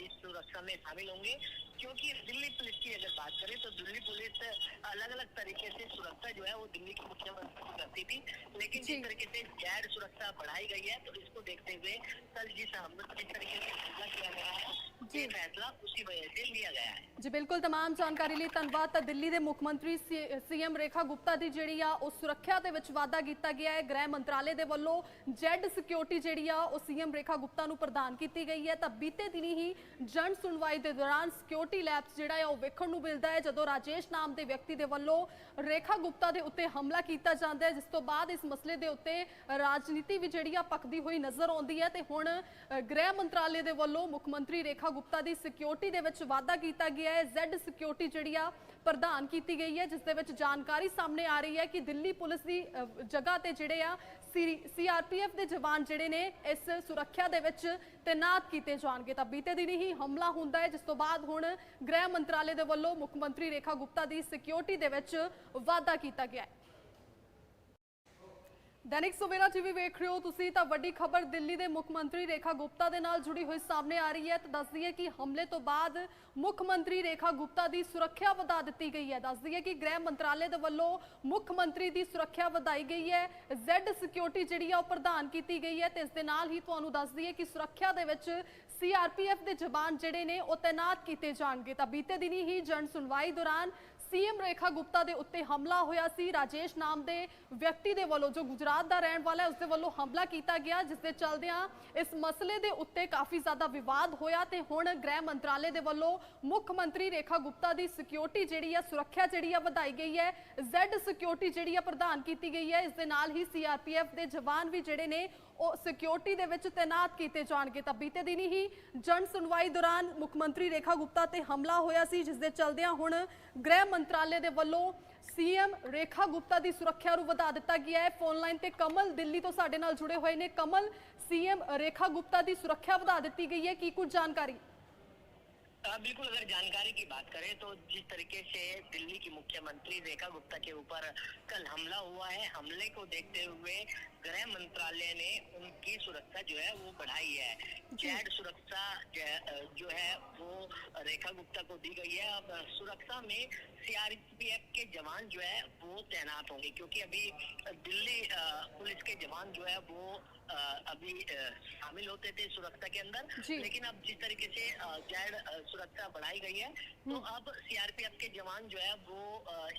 इस सुरक्षा में शामिल होंगे। क्योंकि दिल्ली पुलिस की अगर बात करें तो दिल्ली पुलिस अलग अलग तरीके से सुरक्षा जो है वो दिल्ली की मुख्यमंत्री की करती थी लेकिन जिस तरीके से गैर सुरक्षा बढ़ाई गई है तो इसको देखते हुए कल जिस को जिस तरीके से हमला किया गया है। ये फैसला उसी वजह से लिया गया है ਜੀ ਬਿਲਕੁਲ तमाम ਜਾਣਕਾਰੀ ਲਈ ਧੰਨਵਾਦ ਤਾਂ ਦਿੱਲੀ ਦੇ ਮੁੱਖ ਮੰਤਰੀ ਸੀਐਮ ਰੇਖਾ ਗੁਪਤਾ ਦੀ ਜਿਹੜੀ ਆ ਉਹ ਸੁਰੱਖਿਆ ਦੇ ਵਿੱਚ ਵਾਅਦਾ ਕੀਤਾ ਗਿਆ ਹੈ ਗ੍ਰਹਿ ਮੰਤਰਾਲੇ ਦੇ ਵੱਲੋਂ ਜੈਡ ਸਿਕਿਉਰਿਟੀ ਜਿਹੜੀ ਆ ਉਹ ਸੀਐਮ ਰੇਖਾ ਗੁਪਤਾ ਨੂੰ ਪ੍ਰਦਾਨ ਕੀਤੀ ਗਈ ਹੈ ਤਾਂ ਬੀਤੇ ਦਿਨੀ ਹੀ ਜਨ ਸੁਣਵਾਈ ਦੇ ਦੌਰਾਨ ਸਿਕਿਉਰਿਟੀ ਲੈਬਸ ਜਿਹੜਾ ਆ ਉਹ ਵੇਖਣ ਨੂੰ ਮਿਲਦਾ ਹੈ ਜਦੋਂ ਰਾਜੇਸ਼ ਨਾਮ ਦੇ ਵਿਅਕਤੀ ਦੇ ਵੱਲੋਂ ਰੇਖਾ ਗੁਪਤਾ ਦੇ ਉੱਤੇ ਹਮਲਾ ਕੀਤਾ ਜਾਂਦਾ ਹੈ ਜਿਸ ਤੋਂ ਬਾਅਦ ਇਸ ਮਸਲੇ ਦੇ ਉੱਤੇ ਰਾਜਨੀਤੀ ਵੀ ਜਿਹੜੀ ਆ ਪੱਕਦੀ ਹੋਈ ਨਜ਼ਰ ਆਉਂਦੀ ਹੈ ਤੇ ਹੁਣ ਅ, ਗ੍ਰਹਿ ਮੰਤਰਾਲੇ ਦੇ ਵੱਲੋਂ ਮੁੱਖ ਮੰਤਰੀ ਰੇਖਾ ਗੁਪਤਾ ਦੀ ਸਿਕਿਉਰਿਟੀ ਦੇ ਵਿੱਚ ਵਾਅਦਾ ਕੀਤਾ ਗਿਆ ਹੈ। ਜ਼ੈਡ ਸਿਕਿਉਰਿਟੀ ਜਿਹੜੀ ਆ, ਪ੍ਰਦਾਨ ਕੀਤੀ ਗਈ ਹੈ, ਜਿਸ ਦੇ ਵਿੱਚ ਜਾਣਕਾਰੀ ਸਾਹਮਣੇ ਆ ਰਹੀ ਹੈ ਕਿ ਦਿੱਲੀ ਪੁਲਿਸ ਦੀ ਜਗ੍ਹਾ ਤੇ ਜਿਹੜੇ ਆ ਸੀਆਰਪੀਐਫ ਦੇ ਜਵਾਨ ਜਿਹੜੇ ਨੇ, ਇਸ ਸੁਰੱਖਿਆ ਦੇ ਵਿੱਚ ਤੈਨਾਤ ਕੀਤੇ ਜਾਣਗੇ। ਤਾਂ ਬੀਤੇ ਦਿਨ ਹੀ ਹਮਲਾ ਹੁੰਦਾ ਹੈ, ਜਿਸ ਤੋਂ ਬਾਅਦ ਹੁਣ ਗ੍ਰਹਿ ਮੰਤਰਾਲੇ ਦੇ ਵੱਲੋਂ ਮੁੱਖ ਮੰਤਰੀ ਰੇਖਾ ਗੁਪਤਾ ਦੀ ਸਿਕਿਉਰਿਟੀ ਦੇ ਵਿੱਚ ਵਾਧਾ ਕੀਤਾ ਗਿਆ ਹੈ। ਦੈਨਿਕ ਸਵੇਰਾ ਟੀਵੀ ਵੇਖ ਰਹੇ ਹੋ ਤੁਸੀਂ ਤਾਂ ਵੱਡੀ ਖਬਰ ਦਿੱਲੀ ਦੇ ਮੁੱਖ ਮੰਤਰੀ ਰੇਖਾ ਗੁਪਤਾ ਦੇ ਨਾਲ ਜੁੜੀ ਹੋਈ ਸਾਹਮਣੇ ਆ ਰਹੀ ਹੈ ਤਾਂ ਦੱਸਦੀ ਹੈ ਕਿ ਹਮਲੇ ਤੋਂ ਬਾਅਦ ਮੁੱਖ ਮੰਤਰੀ ਰੇਖਾ ਗੁਪਤਾ ਦੀ ਸੁਰੱਖਿਆ ਵਧਾ ਦਿੱਤੀ ਗਈ ਹੈ। ਦੱਸਦੀ ਹੈ ਕਿ ਗ੍ਰਹਿ ਮੰਤਰਾਲੇ ਦੇ ਵੱਲੋਂ ਮੁੱਖ ਮੰਤਰੀ ਦੀ ਸੁਰੱਖਿਆ ਵਧਾਈ ਗਈ ਹੈ। ਜ਼ੈਡ ਸਿਕਿਉਰਿਟੀ ਜਿਹੜੀ ਆ ਉਹ ਪ੍ਰਦਾਨ ਕੀਤੀ ਗਈ ਹੈ ਤੇ ਇਸ ਦੇ ਨਾਲ ਹੀ ਤੁਹਾਨੂੰ ਦੱਸਦੀ ਹੈ ਕਿ ਸੁਰੱਖਿਆ ਦੇ ਵਿੱਚ ਸੀਆਰਪੀਐਫ ਦੇ ਜਵਾਨ ਜਿਹੜੇ ਨੇ ਉਹ ਤੈਨਾਤ ਕੀਤੇ ਜਾਣਗੇ। ਤਾਂ ਬੀਤੇ ਦਿਨੀ ਹੀ ਜਨ ਸੁਣਵਾਈ ਦੌਰਾਨ ਸੀਐਮ ਰੇਖਾ ਗੁਪਤਾ ਦੇ ਉੱਤੇ ਹਮਲਾ ਹੋਇਆ ਸੀ। ਰਾਜੇਸ਼ ਨਾਮ ਦੇ ਵਿਅਕਤੀ ਦੇ ਵੱਲੋਂ, ਜੋ ਗੁਜਰਾਤ ਦਾ ਰਹਿਣ ਵਾਲਾ ਹੈ ਉਸ ਦੇ ਵੱਲੋਂ ਹਮਲਾ ਕੀਤਾ ਗਿਆ, ਜਿਸ ਦੇ ਚਲਦਿਆਂ ਇਸ ਮਸਲੇ ਦੇ ਉੱਤੇ ਕਾਫੀ ਜ਼ਿਆਦਾ ਵਿਵਾਦ ਹੋਇਆ ਤੇ ਹੁਣ ਗ੍ਰਹਿ ਮੰਤਰਾਲੇ ਦੇ ਵੱਲੋਂ ਮੁੱਖ ਮੰਤਰੀ ਰੇਖਾ ਗੁਪਤਾ ਦੀ ਸਿਕਿਉਰਿਟੀ ਜਿਹੜੀ ਹੈ, ਸੁਰੱਖਿਆ ਜਿਹੜੀ ਹੈ, ਵਧਾਈ ਗਈ ਹੈ। ਜ਼ੈਡ ਸਿਕਿਉਰਿਟੀ ਜਿਹੜੀ ਹੈ, ਪ੍ਰਦਾਨ ਕੀਤੀ ਗਈ ਹੈ। ਇਸ ਦੇ ਨਾਲ ਹੀ ਸੀਆਰਪੀਐਫ ਦੇ ਜਵਾਨ ਵੀ ਜਿਹੜੇ ਨੇ ਉਹ ਸਿਕਿਉਰਿਟੀ ਦੇ ਵਿੱਚ ਤੈਨਾਤ ਕੀਤੇ ਜਾਣਗੇ ਤਾਂ ਬੀਤੇ ਦਿਨੀ ਹੀ ਜਨ ਸੁਣਵਾਈ ਦੌਰਾਨ ਮੁੱਖ ਮੰਤਰੀ ਰੇਖਾ ਗੁਪਤਾ ਤੇ ਹਮਲਾ ਹੋਇਆ ਸੀ ਜਿਸ ਦੇ ਚਲਦਿਆਂ ਹੁਣ ਗ੍ਰਹਿ ਮੰਤਰਾਲੇ ਦੇ ਵੱਲੋਂ ਸੀਐਮ ਰੇਖਾ ਗੁਪਤਾ ਦੀ ਸੁਰੱਖਿਆ ਨੂੰ ਵਧਾ ਦਿੱਤਾ ਗਿਆ ਹੈ ਫੋਨ ਲਾਈਨ ਤੇ ਕਮਲ ਦਿੱਲੀ ਤੋਂ ਸਾਡੇ ਨਾਲ ਜੁੜੇ ਹੋਏ ਨੇ ਕਮਲ ਸੀਐਮ ਰੇਖਾ ਗੁਪਤਾ ਦੀ ਸੁਰੱਖਿਆ ਵਧਾ ਦਿੱਤੀ ਗਈ ਹੈ ਕੀ ਕੁਝ ਜਾਣਕਾਰੀ अ, बिल्कुल अगर जानकारी की बात करें तो जिस तरीके से दिल्ली की मुख्यमंत्री रेखा गुप्ता के ऊपर कल हमला हुआ है हमले को देखते हुए गृह मंत्रालय ने उनकी सुरक्षा जो है वो बढ़ाई है। जैड सुरक्षा जो है वो रेखा गुप्ता को दी गई है। अब सुरक्षा में सीआरपीएफ के जवान जो है वो तैनात होंगे क्योंकि अभी दिल्ली पुलिस के जवान जो है वो अभी शामिल होते थे सुरक्षा के अंदर। लेकिन अब जिस तरीके से जैड सुरक्षा बढ़ाई गई है तो अब सीआरपीएफ के जवान जो है वो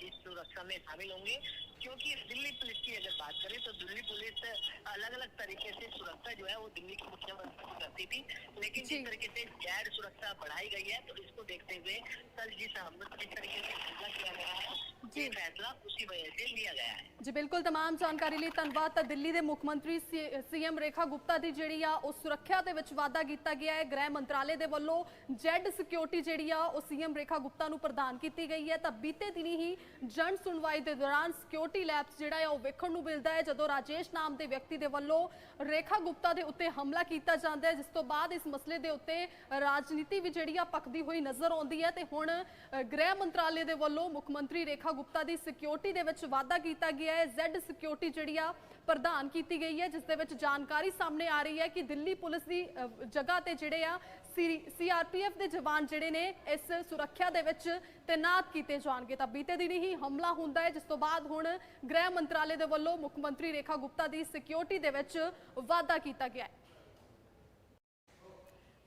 इस सुरक्षा में शामिल होंगे। क्योंकि दिल्ली पुलिस की अगर बात करें तो दिल्ली पुलिस अलग अलग तरीके से सुरक्षा जो है वो दिल्ली की मुख्यमंत्री की करती थी लेकिन जी। जिस तरीके से जैड सुरक्षा बढ़ाई गई है तो इसको देखते हुए कल जिस हम जिस तरीके से हमला किया गया है जी। ये फैसला उसी वजह से लिया गया है ਜੀ ਬਿਲਕੁਲ तमाम ਜਾਣਕਾਰੀ ਲਈ ਧੰਨਵਾਦ ਤਾਂ ਦਿੱਲੀ ਦੇ ਮੁੱਖ ਮੰਤਰੀ ਸੀਐਮ ਰੇਖਾ ਗੁਪਤਾ ਦੀ ਜਿਹੜੀ ਆ ਉਹ ਸੁਰੱਖਿਆ ਦੇ ਵਿੱਚ ਵਾਅਦਾ ਕੀਤਾ ਗਿਆ ਹੈ ਗ੍ਰਹਿ ਮੰਤਰਾਲੇ ਦੇ ਵੱਲੋਂ ਜੈਡ ਸਿਕਿਉਰਿਟੀ ਜਿਹੜੀ ਆ ਉਹ ਸੀਐਮ ਰੇਖਾ ਗੁਪਤਾ ਨੂੰ ਪ੍ਰਦਾਨ ਕੀਤੀ ਗਈ ਹੈ ਤਾਂ ਬੀਤੇ ਦਿਨੀ ਹੀ ਜਨ ਸੁਣਵਾਈ ਦੇ ਦੌਰਾਨ ਸਿਕਿਉਰਿਟੀ ਲੈਬਸ ਜਿਹੜਾ ਆ ਉਹ ਵੇਖਣ ਨੂੰ ਮਿਲਦਾ ਹੈ ਜਦੋਂ ਰਾਜੇਸ਼ ਨਾਮ ਦੇ ਵਿਅਕਤੀ ਦੇ ਵੱਲੋਂ ਰੇਖਾ ਗੁਪਤਾ ਦੇ ਉੱਤੇ ਹਮਲਾ ਕੀਤਾ ਜਾਂਦਾ ਹੈ, ਜਿਸ ਤੋਂ ਬਾਅਦ ਇਸ ਮਸਲੇ ਦੇ ਉੱਤੇ ਰਾਜਨੀਤੀ ਵੀ ਜਿਹੜੀ ਆ ਪੱਕਦੀ ਹੋਈ ਨਜ਼ਰ ਆਉਂਦੀ ਹੈ ਤੇ ਹੁਣ ਗ੍ਰਹਿ ਮੰਤਰਾਲੇ ਦੇ ਵੱਲੋਂ ਮੁੱਖ ਮੰਤਰੀ ਰੇਖਾ ਗੁਪਤਾ ਦੀ ਸਿਕਿਉਰਿਟੀ ਦੇ ਵਿੱਚ ਵਾਧਾ ਕੀਤਾ ਗਿਆ ਹੈ। ਜ਼ੈਡ ਸਿਕਿਉਰਿਟੀ ਜਿਹੜੀ ਆ ਪ੍ਰਦਾਨ ਕੀਤੀ ਗਈ ਹੈ, ਜਿਸ ਦੇ ਵਿੱਚ ਜਾਣਕਾਰੀ ਸਾਹਮਣੇ ਆ ਰਹੀ ਹੈ ਕਿ ਦਿੱਲੀ ਪੁਲਿਸ ਦੀ ਜਗ੍ਹਾ ਤੇ ਜਿਹੜੇ ਆ ਸੀਆਰਪੀਐਫ ਦੇ ਜਵਾਨ ਜਿਹੜੇ ਨੇ ਇਸ ਸੁਰੱਖਿਆ ਦੇ ਵਿੱਚ ਤੈਨਾਤ ਕੀਤੇ ਜਾਣਗੇ। ਤਾਂ ਬੀਤੇ ਦਿਨ ਹੀ ਹਮਲਾ ਹੁੰਦਾ ਹੈ, ਜਿਸ ਤੋਂ ਬਾਅਦ ਹੁਣ ਗ੍ਰਹਿ ਮੰਤਰਾਲੇ ਦੇ ਵੱਲੋਂ ਮੁੱਖ ਮੰਤਰੀ ਰੇਖਾ ਗੁਪਤਾ ਦੀ ਸਿਕਿਉਰਿਟੀ ਦੇ ਵਿੱਚ ਵਾਅਦਾ ਕੀਤਾ ਗਿਆ ਹੈ।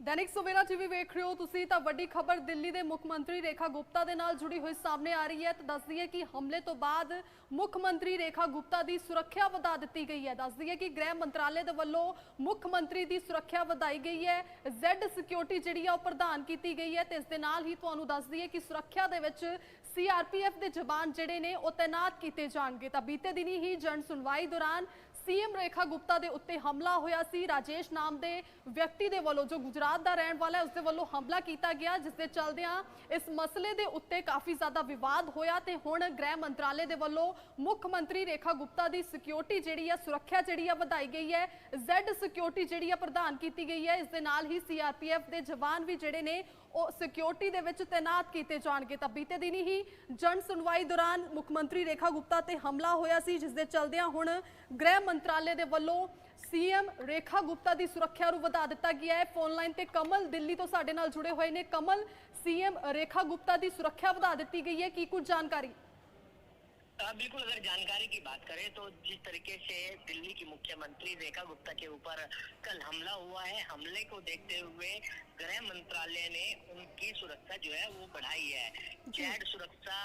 ਦੈਨਿਕ ਸਵੇਰਾ ਟੀਵੀ ਵੇਖ ਰਹੇ ਹੋ ਤੁਸੀਂ ਤਾਂ ਵੱਡੀ ਖਬਰ ਦਿੱਲੀ ਦੇ ਮੁੱਖ ਮੰਤਰੀ ਰੇਖਾ ਗੁਪਤਾ ਦੇ ਨਾਲ ਜੁੜੀ ਹੋਈ ਸਾਹਮਣੇ ਆ ਰਹੀ ਹੈ ਤਾਂ ਦੱਸਦੀ ਹੈ ਕਿ ਹਮਲੇ ਤੋਂ ਬਾਅਦ ਮੁੱਖ ਮੰਤਰੀ ਰੇਖਾ ਗੁਪਤਾ ਦੀ ਸੁਰੱਖਿਆ ਵਧਾ ਦਿੱਤੀ ਗਈ ਹੈ। ਦੱਸਦੀ ਹੈ ਕਿ ਗ੍ਰਹਿ ਮੰਤਰਾਲੇ ਦੇ ਵੱਲੋਂ ਮੁੱਖ ਮੰਤਰੀ ਦੀ ਸੁਰੱਖਿਆ ਵਧਾਈ ਗਈ ਹੈ। ਜ਼ੈਡ ਸਿਕਿਉਰਿਟੀ ਜਿਹੜੀ ਆ ਉਹ ਪ੍ਰਦਾਨ ਕੀਤੀ ਗਈ ਹੈ ਤੇ ਇਸ ਦੇ ਨਾਲ ਹੀ ਤੁਹਾਨੂੰ ਦੱਸਦੀ ਹੈ ਕਿ ਸੁਰੱਖਿਆ ਦੇ ਵਿੱਚ ਸੀਆਰਪੀਐਫ ਦੇ ਜਵਾਨ ਜਿਹੜੇ ਨੇ ਉਹ ਤੈਨਾਤ ਕੀਤੇ ਜਾਣਗੇ। ਤਾਂ ਬੀਤੇ ਦਿਨੀ ਹੀ ਜਨ ਸੁਣਵਾਈ ਦੌਰਾਨ ਸੀਐਮ ਰੇਖਾ ਗੁਪਤਾ ਦੇ ਉੱਤੇ ਹਮਲਾ ਹੋਇਆ ਸੀ। ਰਾਜੇਸ਼ ਨਾਮ ਦੇ ਵਿਅਕਤੀ ਦੇ ਵੱਲੋਂ, ਜੋ ਗੁਜਰਾਤ ਦਾ ਰਹਿਣ ਵਾਲਾ ਹੈ ਉਸ ਦੇ ਵੱਲੋਂ ਹਮਲਾ ਕੀਤਾ ਗਿਆ, ਜਿਸ ਦੇ ਚਲਦਿਆਂ ਇਸ ਮਸਲੇ ਦੇ ਉੱਤੇ ਕਾਫੀ ਜ਼ਿਆਦਾ ਵਿਵਾਦ ਹੋਇਆ ਤੇ ਹੁਣ ਗ੍ਰਹਿ ਮੰਤਰਾਲੇ ਦੇ ਵੱਲੋਂ ਮੁੱਖ ਮੰਤਰੀ ਰੇਖਾ ਗੁਪਤਾ ਦੀ ਸਿਕਿਉਰਿਟੀ ਜਿਹੜੀ ਹੈ, ਸੁਰੱਖਿਆ ਜਿਹੜੀ ਹੈ, ਵਧਾਈ ਗਈ ਹੈ। ਜ਼ੈਡ ਸਿਕਿਉਰਿਟੀ ਜਿਹੜੀ ਹੈ, ਪ੍ਰਦਾਨ ਕੀਤੀ ਗਈ ਹੈ। ਇਸ ਦੇ ਨਾਲ ਹੀ ਸੀਆਰਪੀਐਫ ਦੇ ਜਵਾਨ ਵੀ ਜਿਹੜੇ ਨੇ ਉਹ ਸਿਕਿਉਰਿਟੀ ਦੇ ਵਿੱਚ ਤੈਨਾਤ ਕੀਤੇ ਜਾਣਗੇ। ਤਾਂ ਬੀਤੇ ਦਿਨੀ ਹੀ ਜਨ ਸੁਣਵਾਈ ਦੌਰਾਨ ਮੁੱਖ ਮੰਤਰੀ ਰੇਖਾ ਗੁਪਤਾ ਤੇ ਹਮਲਾ ਹੋਇਆ ਸੀ, ਜਿਸ ਦੇ ਚਲਦਿਆਂ ਹੁਣ ਗ੍ਰਹਿ ਮੰਤਰਾਲੇ ਦੇ ਵੱਲੋਂ ਸੀਐਮ ਰੇਖਾ ਗੁਪਤਾ ਦੀ ਸੁਰੱਖਿਆ ਨੂੰ ਵਧਾ ਦਿੱਤਾ ਗਿਆ ਹੈ। ਫੋਨ ਲਾਈਨ ਤੇ ਕਮਲ ਦਿੱਲੀ ਤੋਂ ਸਾਡੇ ਨਾਲ ਜੁੜੇ ਹੋਏ ਨੇ। ਕਮਲ, ਸੀਐਮ ਰੇਖਾ ਗੁਪਤਾ ਦੀ ਸੁਰੱਖਿਆ ਵਧਾ ਦਿੱਤੀ ਗਈ ਹੈ। ਕੀ ਕੁਝ ਜਾਣਕਾਰੀ? बिल्कुल अगर जानकारी की बात करें तो जिस तरीके से दिल्ली की मुख्यमंत्री रेखा गुप्ता के ऊपर कल हमला हुआ है हमले को देखते हुए गृह मंत्रालय ने उनकी सुरक्षा जो है वो बढ़ाई है। जैड सुरक्षा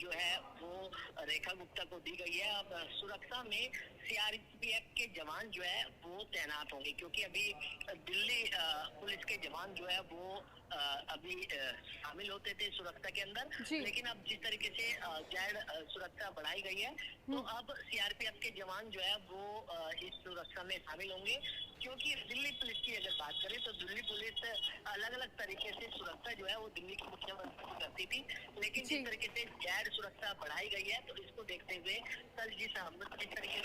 जो है वो रेखा गुप्ता को दी गई है। अब सुरक्षा में सीआरपीएफ के जवान जो है वो तैनात होंगे क्योंकि अभी दिल्ली पुलिस के जवान जो है वो अभी शामिल होते थे सुरक्षा के अंदर। लेकिन अब जिस तरीके से जैड सुरक्षा बढ़ाई गई है तो अब सीआरपीएफ के जवान जो है वो इस सुरक्षा में शामिल होंगे। क्योंकि दिल्ली पुलिस की अगर बात करें तो दिल्ली पुलिस अलग अलग तरीके से सुरक्षा जो है वो दिल्ली की मुख्यमंत्री करती थी। लेकिन जिस तरीके से जैड सुरक्षा बढ़ाई गई है तो इसको देखते हुए कल जिस हम- जिस तरीके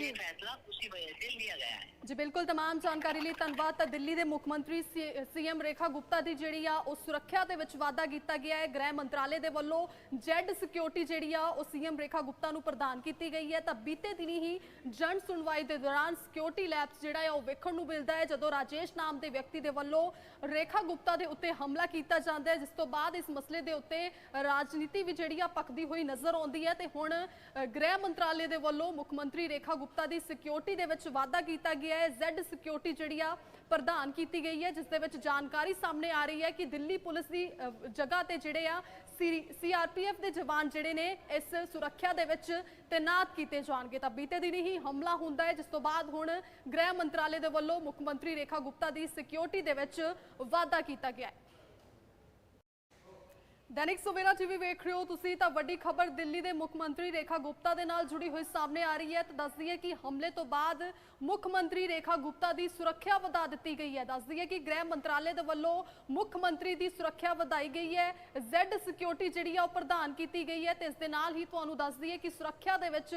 ये फैसला उसी वजह से लिया गया है ਜੀ ਬਿਲਕੁਲ तमाम ਜਾਣਕਾਰੀ ਲਈ ਧੰਨਵਾਦ ਤਾਂ ਦਿੱਲੀ ਦੇ ਮੁੱਖ ਮੰਤਰੀ ਸੀਐਮ ਰੇਖਾ ਗੁਪਤਾ ਦੀ ਜਿਹੜੀ ਆ ਉਹ ਸੁਰੱਖਿਆ ਦੇ ਵਿੱਚ ਵਾਅਦਾ ਕੀਤਾ ਗਿਆ ਹੈ ਗ੍ਰਹਿ ਮੰਤਰਾਲੇ ਦੇ ਵੱਲੋਂ ਜੈਡ ਸਿਕਿਉਰਿਟੀ ਜਿਹੜੀ ਆ ਉਹ ਸੀਐਮ ਰੇਖਾ ਗੁਪਤਾ ਨੂੰ ਪ੍ਰਦਾਨ ਕੀਤੀ ਗਈ ਹੈ ਤਾਂ ਬੀਤੇ ਦਿਨੀ ਹੀ ਜਨ ਸੁਣਵਾਈ ਦੇ ਦੌਰਾਨ ਸਿਕਿਉਰਿਟੀ ਲੈਬਸ ਜਿਹੜਾ ਆ ਉਹ ਵੇਖਣ ਨੂੰ ਮਿਲਦਾ ਹੈ ਜਦੋਂ ਰਾਜੇਸ਼ ਨਾਮ ਦੇ ਵਿਅਕਤੀ ਦੇ ਵੱਲੋਂ ਰੇਖਾ ਗੁਪਤਾ ਦੇ ਉੱਤੇ ਹਮਲਾ ਕੀਤਾ ਜਾਂਦਾ ਹੈ ਜਿਸ ਤੋਂ ਬਾਅਦ ਇਸ ਮਸਲੇ ਦੇ ਉੱਤੇ ਰਾਜਨੀਤੀ ਵੀ ਜਿਹੜੀ ਆ ਪੱਕਦੀ ਹੋਈ ਨਜ਼ਰ ਆਉਂਦੀ ਹੈ ਤੇ ਹੁਣ ਅ, ਗ੍ਰਹਿ ਮੰਤਰਾਲੇ ਦੇ ਵੱਲੋਂ ਮੁੱਖ ਮੰਤਰੀ ਰੇਖਾ ਗੁਪਤਾ ਦੀ ਸਿਕਿਉਰਿਟੀ ਦੇ ਵਿੱਚ ਵਾਅਦਾ ਕੀਤਾ ਗਿਆ ਹੈ। ਜ਼ੈਡ ਸਿਕਿਉਰਿਟੀ ਜਿਹੜੀ ਆ, ਪ੍ਰਦਾਨ ਕੀਤੀ ਗਈ ਹੈ, ਜਿਸ ਦੇ ਵਿੱਚ ਜਾਣਕਾਰੀ ਸਾਹਮਣੇ ਆ ਰਹੀ ਹੈ ਕਿ ਦਿੱਲੀ ਪੁਲਿਸ ਦੀ ਜਗ੍ਹਾ ਤੇ ਜਿਹੜੇ ਆ ਸੀਆਰਪੀਐਫ ਦੇ ਜਵਾਨ ਜਿਹੜੇ ਨੇ, ਇਸ ਸੁਰੱਖਿਆ ਦੇ ਵਿੱਚ ਤੈਨਾਤ ਕੀਤੇ ਜਾਣਗੇ। ਤਾਂ ਬੀਤੇ ਦਿਨ ਹੀ ਹਮਲਾ ਹੁੰਦਾ ਹੈ, ਜਿਸ ਤੋਂ ਬਾਅਦ ਹੁਣ ਗ੍ਰਹਿ ਮੰਤਰਾਲੇ ਦੇ ਵੱਲੋਂ ਮੁੱਖ ਮੰਤਰੀ ਰੇਖਾ ਗੁਪਤਾ ਦੀ ਸਿਕਿਉਰਿਟੀ ਦੇ ਵਿੱਚ ਵਾਧਾ ਕੀਤਾ ਗਿਆ ਹੈ। ਦੈਨਿਕ ਸਵੇਰਾ ਟੀਵੀ ਵੇਖ ਰਹੇ ਹੋ ਤੁਸੀਂ ਤਾਂ ਵੱਡੀ ਖਬਰ ਦਿੱਲੀ ਦੇ ਮੁੱਖ ਮੰਤਰੀ ਰੇਖਾ ਗੁਪਤਾ ਦੇ ਨਾਲ ਜੁੜੀ ਹੋਈ ਸਾਹਮਣੇ ਆ ਰਹੀ ਹੈ ਤਾਂ ਦੱਸਦੀ ਹੈ ਕਿ ਹਮਲੇ ਤੋਂ ਬਾਅਦ ਮੁੱਖ ਮੰਤਰੀ ਰੇਖਾ ਗੁਪਤਾ ਦੀ ਸੁਰੱਖਿਆ ਵਧਾ ਦਿੱਤੀ ਗਈ ਹੈ। ਦੱਸਦੀ ਹੈ ਕਿ ਗ੍ਰਹਿ ਮੰਤਰਾਲੇ ਦੇ ਵੱਲੋਂ ਮੁੱਖ ਮੰਤਰੀ ਦੀ ਸੁਰੱਖਿਆ ਵਧਾਈ ਗਈ ਹੈ। ਜ਼ੈਡ ਸਿਕਿਉਰਿਟੀ ਜਿਹੜੀ ਆ ਉਹ ਪ੍ਰਦਾਨ ਕੀਤੀ ਗਈ ਹੈ ਤੇ ਇਸ ਦੇ ਨਾਲ ਹੀ ਤੁਹਾਨੂੰ ਦੱਸਦੀ ਹੈ ਕਿ ਸੁਰੱਖਿਆ ਦੇ ਵਿੱਚ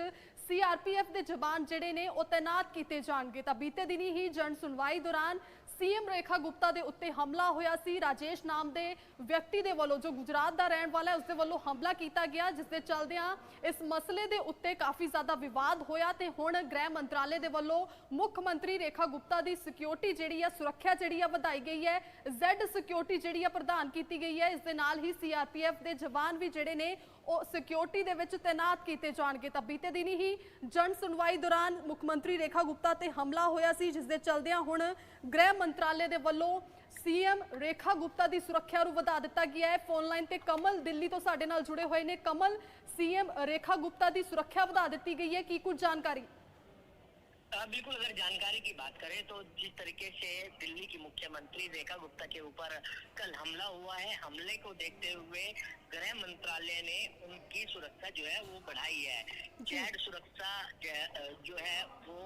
ਸੀਆਰਪੀਐਫ ਦੇ ਜਵਾਨ ਜਿਹੜੇ ਨੇ ਉਹ ਤੈਨਾਤ ਕੀਤੇ ਜਾਣਗੇ। ਤਾਂ ਬੀਤੇ ਦਿਨੀ ਹੀ ਜਨ ਸੁਣਵਾਈ ਦੌਰਾਨ ਸੀਐਮ ਰੇਖਾ ਗੁਪਤਾ ਦੇ ਉੱਤੇ ਹਮਲਾ ਹੋਇਆ ਸੀ। ਰਾਜੇਸ਼ ਨਾਮ ਦੇ ਵਿਅਕਤੀ ਦੇ ਵੱਲੋਂ, ਜੋ ਗੁਜਰਾਤ ਦਾ ਰਹਿਣ ਵਾਲਾ ਹੈ ਉਸ ਦੇ ਵੱਲੋਂ ਹਮਲਾ ਕੀਤਾ ਗਿਆ, ਜਿਸ ਦੇ ਚਲਦਿਆਂ ਇਸ ਮਸਲੇ ਦੇ ਉੱਤੇ ਕਾਫੀ ਜ਼ਿਆਦਾ ਵਿਵਾਦ ਹੋਇਆ ਤੇ ਹੁਣ ਗ੍ਰਹਿ ਮੰਤਰਾਲੇ ਦੇ ਵੱਲੋਂ ਮੁੱਖ ਮੰਤਰੀ ਰੇਖਾ ਗੁਪਤਾ ਦੀ ਸਿਕਿਉਰਿਟੀ ਜਿਹੜੀ ਆ ਸੁਰੱਖਿਆ ਜਿਹੜੀ ਆ ਵਧਾਈ ਗਈ ਹੈ। ਜ਼ੈਡ ਸਿਕਿਉਰਿਟੀ ਜਿਹੜੀ ਆ ਪ੍ਰਦਾਨ ਕੀਤੀ ਗਈ ਹੈ। ਇਸ ਦੇ ਨਾਲ ਹੀ ਸੀਆਰਪੀਐਫ ਦੇ ਜਵਾਨ ਵੀ ਜਿਹੜੇ ਨੇ, ਉਹ ਸਿਕਿਉਰਿਟੀ ਦੇ ਵਿੱਚ ਤਾਇਨਾਤ ਕੀਤੇ ਜਾਣਗੇ। ਤਾਂ ਬੀਤੇ ਦਿਨੀ ਹੀ ਜਨ ਸੁਣਵਾਈ ਦੌਰਾਨ ਮੁੱਖ ਮੰਤਰੀ ਰੇਖਾ ਗੁਪਤਾ ਤੇ ਹਮਲਾ ਹੋਇਆ ਸੀ, ਜਿਸ ਦੇ ਚਲਦਿਆਂ ਹੁਣ ਗ੍ਰਹਿ ਮੰਤਰਾਲੇ ਦੇ ਵੱਲੋਂ ਸੀਐਮ ਰੇਖਾ ਗੁਪਤਾ ਦੀ ਸੁਰੱਖਿਆ ਨੂੰ ਵਧਾ ਦਿੱਤਾ ਗਿਆ ਹੈ ਫੋਨ ਲਾਈਨ ਤੇ ਕਮਲ ਦਿੱਲੀ ਤੋਂ ਸਾਡੇ ਨਾਲ ਜੁੜੇ ਹੋਏ ਨੇ ਕਮਲ ਸੀਐਮ ਰੇਖਾ ਗੁਪਤਾ ਦੀ ਸੁਰੱਖਿਆ ਵਧਾ ਦਿੱਤੀ ਗਈ ਹੈ ਕੀ ਕੁਝ ਜਾਣਕਾਰੀ अ, बिल्कुल अगर जानकारी की बात करें तो जिस तरीके से दिल्ली की मुख्यमंत्री रेखा गुप्ता के ऊपर कल हमला हुआ है हमले को देखते हुए गृह मंत्रालय ने उनकी सुरक्षा जो है वो बढ़ाई है जैड सुरक्षा ज- अ, जो है वो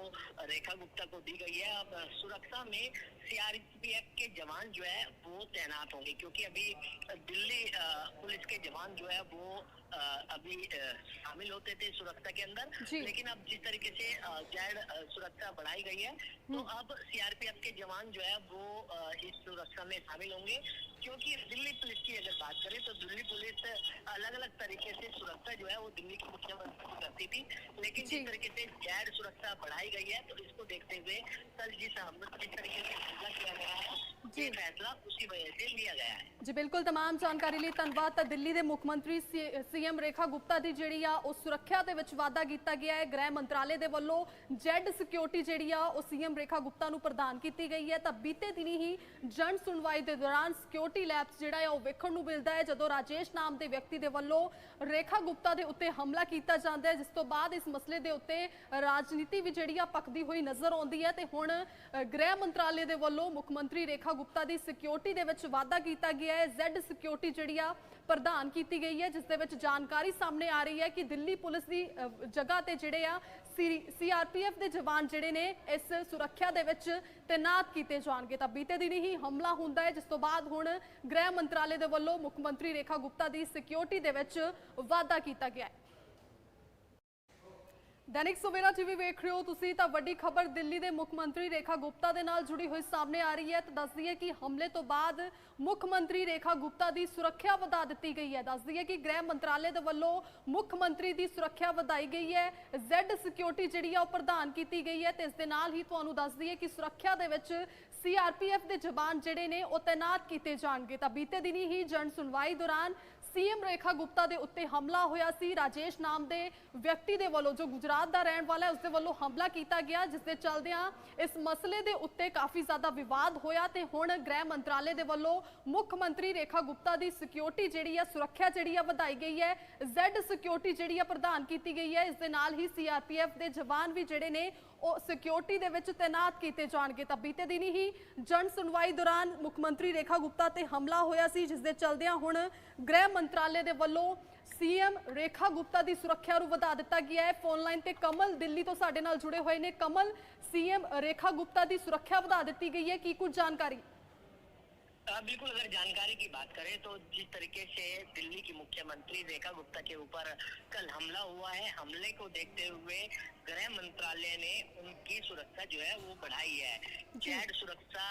रेखा गुप्ता को दी गई है अब सुरक्षा में सीआरपीएफ के जवान जो है वो तैनात होंगे। क्योंकि अभी दिल्ली पुलिस के जवान जो है वो अभी शामिल होते थे सुरक्षा के अंदर। लेकिन अब जिस तरीके से जैड सुरक्षा बढ़ाई गई है तो अब सीआरपीएफ के जवान जो है वो इस सुरक्षा में शामिल होंगे। क्योंकि दिल्ली पुलिस की अगर बात करें तो दिल्ली पुलिस अलग अलग तरीके से सुरक्षा जो है वो दिल्ली की मुख्यमंत्री करती थी। लेकिन जिस तरीके से जैड सुरक्षा बढ़ाई गई है तो इसको देखते हुए कल जिस हम- जिस तरीके से हमला किया गया है जी। ये फैसला उसी वजह से लिया गया है ਜੀ ਬਿਲਕੁਲ तमाम ਜਾਣਕਾਰੀ ਲਈ ਧੰਨਵਾਦ ਤਾਂ ਦਿੱਲੀ ਦੇ ਮੁੱਖ ਮੰਤਰੀ ਸੀਐਮ ਰੇਖਾ ਗੁਪਤਾ ਦੀ ਜਿਹੜੀ ਆ ਉਹ ਸੁਰੱਖਿਆ ਦੇ ਵਿੱਚ ਵਾਅਦਾ ਕੀਤਾ ਗਿਆ ਹੈ ਗ੍ਰਹਿ ਮੰਤਰਾਲੇ ਦੇ ਵੱਲੋਂ ਜੈਡ ਸਿਕਿਉਰਿਟੀ ਜਿਹੜੀ ਆ ਉਹ ਸੀਐਮ ਰੇਖਾ ਗੁਪਤਾ ਨੂੰ ਪ੍ਰਦਾਨ ਕੀਤੀ ਗਈ ਹੈ ਤਾਂ ਬੀਤੇ ਦਿਨੀ ਹੀ ਜਨ ਸੁਣਵਾਈ ਦੇ ਦੌਰਾਨ ਸਿਕਿਉਰਿਟੀ ਲੈਬਸ ਜਿਹੜਾ ਆ ਉਹ ਵੇਖਣ ਨੂੰ ਮਿਲਦਾ ਹੈ ਜਦੋਂ ਰਾਜੇਸ਼ ਨਾਮ ਦੇ ਵਿਅਕਤੀ ਦੇ ਵੱਲੋਂ ਰੇਖਾ ਗੁਪਤਾ ਦੇ ਉੱਤੇ ਹਮਲਾ ਕੀਤਾ ਜਾਂਦਾ ਹੈ ਜਿਸ ਤੋਂ ਬਾਅਦ ਇਸ ਮਸਲੇ ਦੇ ਉੱਤੇ ਰਾਜਨੀਤੀ ਵੀ ਜਿਹੜੀ ਆ ਪੱਕਦੀ ਹੋਈ ਨਜ਼ਰ ਆਉਂਦੀ ਹੈ ਤੇ ਹੁਣ ਅ, ਗ੍ਰਹਿ ਮੰਤਰਾਲੇ ਦੇ ਵੱਲੋਂ ਮੁੱਖ ਮੰਤਰੀ ਰੇਖਾ ਗੁਪਤਾ ਦੀ ਸਿਕਿਉਰਿਟੀ ਦੇ ਵਿੱਚ ਵਾਅਦਾ ਕੀਤਾ ਗਿਆ ਹੈ। ਜ਼ੈਡ ਸਿਕਿਉਰਿਟੀ ਜਿਹੜੀ ਆ ਪ੍ਰਦਾਨ ਕੀਤੀ ਗਈ ਹੈ, ਜਿਸ ਦੇ ਵਿੱਚ ਜਾਣਕਾਰੀ ਸਾਹਮਣੇ ਆ ਰਹੀ ਹੈ ਕਿ ਦਿੱਲੀ ਪੁਲਿਸ ਦੀ ਜਗ੍ਹਾ ਤੇ ਜਿਹੜੇ ਆ ਸੀਆਰਪੀਐਫ ਦੇ ਜਵਾਨ ਜਿਹੜੇ ਨੇ, ਇਸ ਸੁਰੱਖਿਆ ਦੇ ਵਿੱਚ ਤੈਨਾਤ ਕੀਤੇ ਜਾਣਗੇ। ਤਾਂ ਬੀਤੇ ਦਿਨ ਹੀ ਹਮਲਾ ਹੁੰਦਾ ਹੈ, ਜਿਸ ਤੋਂ ਬਾਅਦ ਹੁਣ ਗ੍ਰਹਿ ਮੰਤਰਾਲੇ ਦੇ ਵੱਲੋਂ ਮੁੱਖ ਮੰਤਰੀ ਰੇਖਾ ਗੁਪਤਾ ਦੀ ਸਿਕਿਉਰਿਟੀ ਦੇ ਵਿੱਚ ਵਾਅਦਾ ਕੀਤਾ ਗਿਆ ਹੈ। ਦੈਨਿਕ ਸਵੇਰਾ ਟੀਵੀ ਵੇਖ ਰਹੇ ਹੋ ਤੁਸੀਂ ਤਾਂ ਵੱਡੀ ਖਬਰ ਦਿੱਲੀ ਦੇ ਮੁੱਖ ਮੰਤਰੀ ਰੇਖਾ ਗੁਪਤਾ ਦੇ ਨਾਲ ਜੁੜੀ ਹੋਈ ਸਾਹਮਣੇ ਆ ਰਹੀ ਹੈ ਤਾਂ ਦੱਸਦੀ ਹੈ ਕਿ ਹਮਲੇ ਤੋਂ ਬਾਅਦ ਮੁੱਖ ਮੰਤਰੀ ਰੇਖਾ ਗੁਪਤਾ ਦੀ ਸੁਰੱਖਿਆ ਵਧਾ ਦਿੱਤੀ ਗਈ ਹੈ। ਦੱਸਦੀ ਹੈ ਕਿ ਗ੍ਰਹਿ ਮੰਤਰਾਲੇ ਦੇ ਵੱਲੋਂ ਮੁੱਖ ਮੰਤਰੀ ਦੀ ਸੁਰੱਖਿਆ ਵਧਾਈ ਗਈ ਹੈ। ਜ਼ੈਡ ਸਿਕਿਉਰਿਟੀ ਜਿਹੜੀ ਆ ਉਹ ਪ੍ਰਦਾਨ ਕੀਤੀ ਗਈ ਹੈ ਤੇ ਇਸ ਦੇ ਨਾਲ ਹੀ ਤੁਹਾਨੂੰ ਦੱਸਦੀ ਹੈ ਕਿ ਸੁਰੱਖਿਆ ਦੇ ਵਿੱਚ ਸੀਆਰਪੀਐਫ ਦੇ ਜਵਾਨ ਜਿਹੜੇ ਨੇ ਉਹ ਤਾਇਨਾਤ ਕੀਤੇ ਜਾਣਗੇ। ਤਾਂ ਬੀਤੇ ਦਿਨੀ ਹੀ ਜਨ ਸੁਣਵਾਈ ਦੌਰਾਨ ਸੀਐਮ ਰੇਖਾ ਗੁਪਤਾ ਦੇ ਉੱਤੇ ਹਮਲਾ ਹੋਇਆ ਸੀ। ਰਾਜੇਸ਼ ਨਾਮ ਦੇ ਵਿਅਕਤੀ ਦੇ ਵੱਲੋਂ ਜੋ ਗੁਜਰਾਤ ਦਾ ਰਹਿਣ ਵਾਲਾ ਹੈ ਉਸ ਦੇ ਵੱਲੋਂ ਹਮਲਾ ਕੀਤਾ ਗਿਆ, ਜਿਸ ਦੇ ਚੱਲਦਿਆਂ ਇਸ ਮਸਲੇ ਦੇ ਉੱਤੇ ਕਾਫੀ ਜ਼ਿਆਦਾ ਵਿਵਾਦ ਹੋਇਆ ਤੇ ਹੁਣ ਗ੍ਰਹਿ ਮੰਤਰਾਲੇ ਦੇ ਵੱਲੋਂ ਮੁੱਖ ਮੰਤਰੀ ਰੇਖਾ ਗੁਪਤਾ ਦੀ ਸਿਕਿਉਰਿਟੀ ਜਿਹੜੀ ਹੈ, ਸੁਰੱਖਿਆ ਜਿਹੜੀ ਹੈ, ਵਧਾਈ ਗਈ ਹੈ। ਜ਼ੈਡ ਸਿਕਿਉਰਿਟੀ ਜਿਹੜੀ ਹੈ, ਪ੍ਰਦਾਨ ਕੀਤੀ ਗਈ ਹੈ। ਇਸ ਦੇ ਨਾਲ ਹੀ ਸੀਆਰਪੀਐਫ ਦੇ ਜਵਾਨ ਵੀ ਜਿਹੜੇ ਨੇ ਉਹ ਸਿਕਿਉਰਿਟੀ ਦੇ ਵਿੱਚ ਤਾਇਨਾਤ ਕੀਤੇ ਜਾਣਗੇ। ਤਾਂ ਬੀਤੇ ਦਿਨੀ ਹੀ ਜਨ ਸੁਣਵਾਈ ਦੌਰਾਨ ਮੁੱਖ ਮੰਤਰੀ ਰੇਖਾ ਗੁਪਤਾ ਤੇ ਹਮਲਾ ਹੋਇਆ ਸੀ, ਜਿਸ ਦੇ ਚਲਦਿਆਂ ਹੁਣ ਗ੍ਰਹਿ ਮੰਤਰਾਲੇ ਦੇ ਵੱਲੋਂ ਸੀਐਮ ਰੇਖਾ ਗੁਪਤਾ ਦੀ ਸੁਰੱਖਿਆ ਨੂੰ ਵਧਾ ਦਿੱਤਾ ਗਿਆ ਹੈ। ਫੋਨ ਲਾਈਨ ਤੇ ਕਮਲ ਦਿੱਲੀ ਤੋਂ ਸਾਡੇ ਨਾਲ ਜੁੜੇ ਹੋਏ ਨੇ। ਕਮਲ, ਸੀਐਮ ਰੇਖਾ ਗੁਪਤਾ ਦੀ ਸੁਰੱਖਿਆ ਵਧਾ ਦਿੱਤੀ ਗਈ ਹੈ। ਕੀ ਕੁਝ ਜਾਣਕਾਰੀ? बिल्कुल अगर जानकारी की बात करें तो जिस तरीके से दिल्ली की मुख्यमंत्री रेखा गुप्ता के ऊपर कल हमला हुआ है, हमले को देखते हुए गृह मंत्रालय ने उनकी सुरक्षा जो है वो बढ़ाई है। जैड सुरक्षा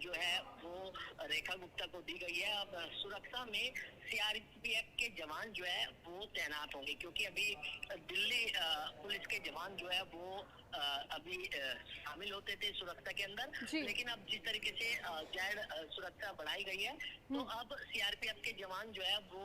जो है वो रेखा गुप्ता को दी गई है। अब सुरक्षा में सीआरपीएफ के जवान जो है वो तैनात होंगे क्योंकि अभी दिल्ली पुलिस के जवान जो है वो अभी शामिल होते थे सुरक्षा के अंदर। लेकिन अब जिस तरीके से जैड सुरक्षा बढ़ाई गई है तो अब सीआरपीएफ के जवान जो है वो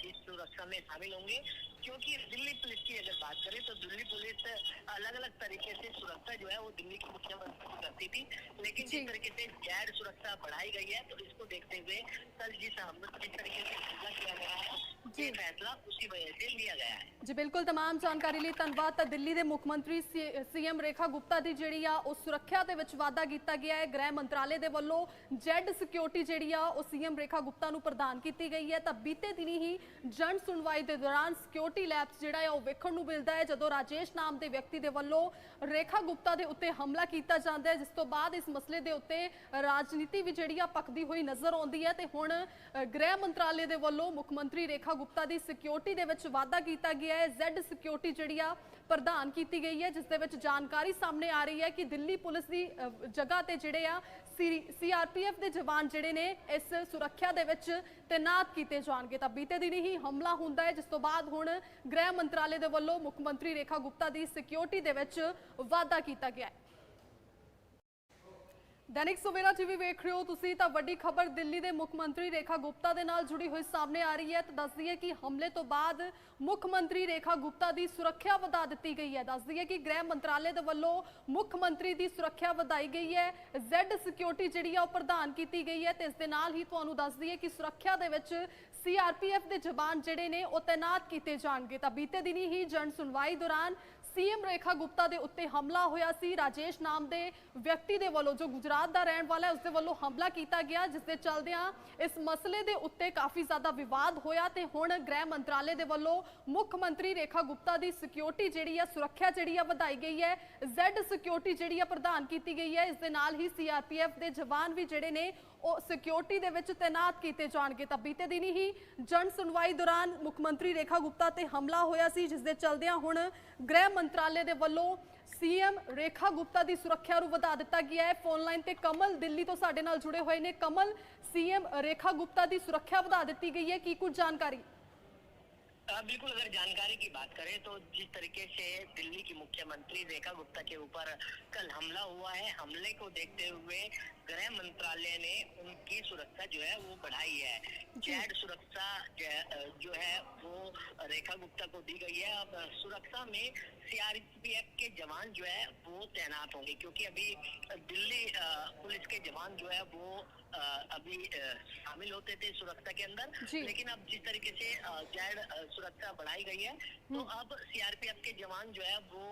इस सुरक्षा में शामिल होंगे। क्योंकि दिल्ली पुलिस की अगर बात करें तो दिल्ली पुलिस अलग अलग तरीके से सुरक्षा जो है वो दिल्ली की मुख्यमंत्री की करती थी लेकिन जिस तरीके से गैर सुरक्षा बढ़ाई गई है तो इसको देखते हुए कल जिस हम जिस तरीके से हमला किया गया है। ये फैसला उसी वजह से लिया गया है ਜੀ ਬਿਲਕੁਲ तमाम ਜਾਣਕਾਰੀ ਲਈ ਧੰਨਵਾਦ ਤਾਂ ਦਿੱਲੀ ਦੇ ਮੁੱਖ ਮੰਤਰੀ ਸੀਐਮ ਰੇਖਾ ਗੁਪਤਾ ਦੀ ਜਿਹੜੀ ਆ ਉਹ ਸੁਰੱਖਿਆ ਦੇ ਵਿੱਚ ਵਾਅਦਾ ਕੀਤਾ ਗਿਆ ਹੈ ਗ੍ਰਹਿ ਮੰਤਰਾਲੇ ਦੇ ਵੱਲੋਂ ਜੈਡ ਸਿਕਿਉਰਿਟੀ ਜਿਹੜੀ ਆ ਉਹ ਸੀਐਮ ਰੇਖਾ ਗੁਪਤਾ ਨੂੰ ਪ੍ਰਦਾਨ ਕੀਤੀ ਗਈ ਹੈ ਤਾਂ ਬੀਤੇ ਦਿਨੀ ਹੀ ਜਨ ਸੁਣਵਾਈ ਦੇ ਦੌਰਾਨ ਸਿਕਿਉਰਿਟੀ ਲੈਬਸ ਜਿਹੜਾ ਆ ਉਹ ਵੇਖਣ ਨੂੰ ਮਿਲਦਾ ਹੈ ਜਦੋਂ ਰਾਜੇਸ਼ ਨਾਮ ਦੇ ਵਿਅਕਤੀ ਦੇ ਵੱਲੋਂ ਰੇਖਾ ਗੁਪਤਾ ਦੇ ਉੱਤੇ ਹਮਲਾ ਕੀਤਾ ਜਾਂਦਾ ਹੈ ਜਿਸ ਤੋਂ ਬਾਅਦ ਇਸ ਮਸਲੇ ਦੇ ਉੱਤੇ ਰਾਜਨੀਤੀ ਵੀ ਜਿਹੜੀ ਆ ਪੱਕਦੀ ਹੋਈ ਨਜ਼ਰ ਆਉਂਦੀ ਹੈ ਤੇ ਹੁਣ ਅ, ਗ੍ਰਹਿ ਮੰਤਰਾਲੇ ਦੇ ਵੱਲੋਂ ਮੁੱਖ ਮੰਤਰੀ ਰੇਖਾ ਗੁਪਤਾ ਦੀ ਸਿਕਿਉਰਿਟੀ ਦੇ ਵਿੱਚ ਵਾਅਦਾ ਕੀਤਾ ਗਿਆ ਹੈ। ਜ਼ੈਡ ਸਿਕਿਉਰਿਟੀ ਜਿਹੜੀ ਆ, ਪ੍ਰਦਾਨ ਕੀਤੀ ਗਈ ਹੈ, ਜਿਸ ਦੇ ਵਿੱਚ ਜਾਣਕਾਰੀ ਸਾਹਮਣੇ ਆ ਰਹੀ ਹੈ ਕਿ ਦਿੱਲੀ ਪੁਲਿਸ ਦੀ ਜਗ੍ਹਾ ਤੇ ਜਿਹੜੇ ਆ ਸੀਆਰਪੀਐਫ ਦੇ ਜਵਾਨ ਜਿਹੜੇ ਨੇ, ਇਸ ਸੁਰੱਖਿਆ ਦੇ ਵਿੱਚ ਤਾਇਨਾਤ ਕੀਤੇ ਜਾਣਗੇ। ਤਾਂ ਬੀਤੇ ਦਿਨ ਹੀ ਹਮਲਾ ਹੁੰਦਾ ਹੈ, ਜਿਸ ਤੋਂ ਬਾਅਦ ਹੁਣ ਗ੍ਰਹਿ ਮੰਤਰਾਲੇ ਦੇ ਵੱਲੋਂ ਮੁੱਖ ਮੰਤਰੀ ਰੇਖਾ ਗੁਪਤਾ ਦੀ ਸਿਕਿਉਰਿਟੀ ਦੇ ਵਿੱਚ ਵਾਧਾ ਕੀਤਾ ਗਿਆ ਹੈ। ਦੈਨਿਕ ਸਵੇਰਾ ਟੀਵੀ ਵੇਖ ਰਹੇ ਹੋ ਤੁਸੀਂ ਤਾਂ ਵੱਡੀ ਖਬਰ ਦਿੱਲੀ ਦੇ ਮੁੱਖ ਮੰਤਰੀ ਰੇਖਾ ਗੁਪਤਾ ਦੇ ਨਾਲ ਜੁੜੀ ਹੋਈ ਸਾਹਮਣੇ ਆ ਰਹੀ ਹੈ ਤਾਂ ਦੱਸ ਦਈਏ ਕਿ ਹਮਲੇ ਤੋਂ ਬਾਅਦ ਮੁੱਖ ਮੰਤਰੀ ਰੇਖਾ ਗੁਪਤਾ ਦੀ ਸੁਰੱਖਿਆ ਵਧਾ ਦਿੱਤੀ ਗਈ ਹੈ। ਦੱਸਦੀ ਹੈ ਕਿ ਗ੍ਰਹਿ ਮੰਤਰਾਲੇ ਦੇ ਵੱਲੋਂ ਮੁੱਖ ਮੰਤਰੀ ਦੀ ਸੁਰੱਖਿਆ ਵਧਾਈ ਗਈ ਹੈ। ਜ਼ੈਡ ਸਿਕਿਉਰਿਟੀ ਜਿਹੜੀ ਆ ਉਹ ਪ੍ਰਦਾਨ ਕੀਤੀ ਗਈ ਹੈ ਤੇ ਇਸ ਦੇ ਨਾਲ ਹੀ ਤੁਹਾਨੂੰ ਦੱਸਦੀ ਹੈ ਕਿ ਸੁਰੱਖਿਆ ਦੇ ਵਿੱਚ ਸੀਆਰਪੀਐਫ ਦੇ ਜਵਾਨ ਜਿਹੜੇ ਨੇ ਉਹ ਤਾਇਨਾਤ ਕੀਤੇ ਜਾਣਗੇ। ਤਾਂ ਬੀਤੇ ਦਿਨੀ ਹੀ ਜਨ ਸੁਣਵਾਈ ਦੌਰਾਨ ਸੀਐਮ ਰੇਖਾ ਗੁਪਤਾ ਦੇ ਉੱਤੇ ਹਮਲਾ ਹੋਇਆ ਸੀ। ਰਾਜੇਸ਼ ਨਾਮ ਦੇ ਵਿਅਕਤੀ ਦੇ ਵੱਲੋਂ, ਜੋ ਗੁਜਰਾਤ ਦਾ ਰਹਿਣ ਵਾਲਾ ਹੈ ਉਸ ਦੇ ਵੱਲੋਂ ਹਮਲਾ ਕੀਤਾ ਗਿਆ, ਜਿਸ ਦੇ ਚੱਲਦਿਆਂ ਇਸ ਮਸਲੇ ਦੇ ਉੱਤੇ ਕਾਫੀ ਜ਼ਿਆਦਾ ਵਿਵਾਦ ਹੋਇਆ ਤੇ ਹੁਣ ਗ੍ਰਹਿ ਮੰਤਰਾਲੇ ਦੇ ਵੱਲੋਂ ਮੁੱਖ ਮੰਤਰੀ ਰੇਖਾ ਗੁਪਤਾ ਦੀ ਸਿਕਿਉਰਿਟੀ ਜਿਹੜੀ ਹੈ, ਸੁਰੱਖਿਆ ਜਿਹੜੀ ਹੈ, ਵਧਾਈ ਗਈ ਹੈ। ਜ਼ੈਡ ਸਿਕਿਉਰਿਟੀ ਜਿਹੜੀ ਹੈ, ਪ੍ਰਦਾਨ ਕੀਤੀ ਗਈ ਹੈ। ਇਸ ਦੇ ਨਾਲ ਹੀ ਸੀਆਰਪੀਐਫ ਦੇ ਜਵਾਨ ਵੀ ਜਿਹੜੇ ਨੇ ਉਹ ਸਿਕਿਉਰਿਟੀ ਦੇ ਵਿੱਚ ਤਾਇਨਾਤ ਕੀਤੇ ਜਾਣਗੇ ਤਾਂ ਬੀਤੇ ਦਿਨੀ ਹੀ ਜਨ ਸੁਣਵਾਈ ਦੌਰਾਨ ਮੁੱਖ ਮੰਤਰੀ ਰੇਖਾ ਗੁਪਤਾ ਤੇ ਹਮਲਾ ਹੋਇਆ ਸੀ ਜਿਸ ਦੇ ਚਲਦਿਆਂ ਹੁਣ ਗ੍ਰਹਿ ਮੰਤਰਾਲੇ ਦੇ ਵੱਲੋਂ ਸੀਐਮ ਰੇਖਾ ਗੁਪਤਾ ਦੀ ਸੁਰੱਖਿਆ ਨੂੰ ਵਧਾ ਦਿੱਤਾ ਗਿਆ ਹੈ ਫੋਨ ਲਾਈਨ ਤੇ ਕਮਲ ਦਿੱਲੀ ਤੋਂ ਸਾਡੇ ਨਾਲ ਜੁੜੇ ਹੋਏ ਨੇ ਕਮਲ ਸੀਐਮ ਰੇਖਾ ਗੁਪਤਾ ਦੀ ਸੁਰੱਖਿਆ ਵਧਾ ਦਿੱਤੀ ਗਈ ਹੈ ਕੀ ਕੁਝ ਜਾਣਕਾਰੀ अ, बिल्कुल अगर जानकारी की बात करें तो जिस तरीके से दिल्ली की मुख्यमंत्री रेखा गुप्ता के ऊपर कल हमला हुआ है हमले को देखते हुए गृह मंत्रालय ने उनकी सुरक्षा जो है वो बढ़ाई है। जैड सुरक्षा जो है वो रेखा गुप्ता को दी गई है। अब सुरक्षा में सीआरपीएफ के जवान जो है वो तैनात होंगे क्योंकि अभी दिल्ली पुलिस के जवान जो है वो अभी शामिल होते थे सुरक्षा के अंदर। लेकिन अब जिस तरीके से जैड सुरक्षा बढ़ाई गई है तो अब सीआरपीएफ के जवान जो है वो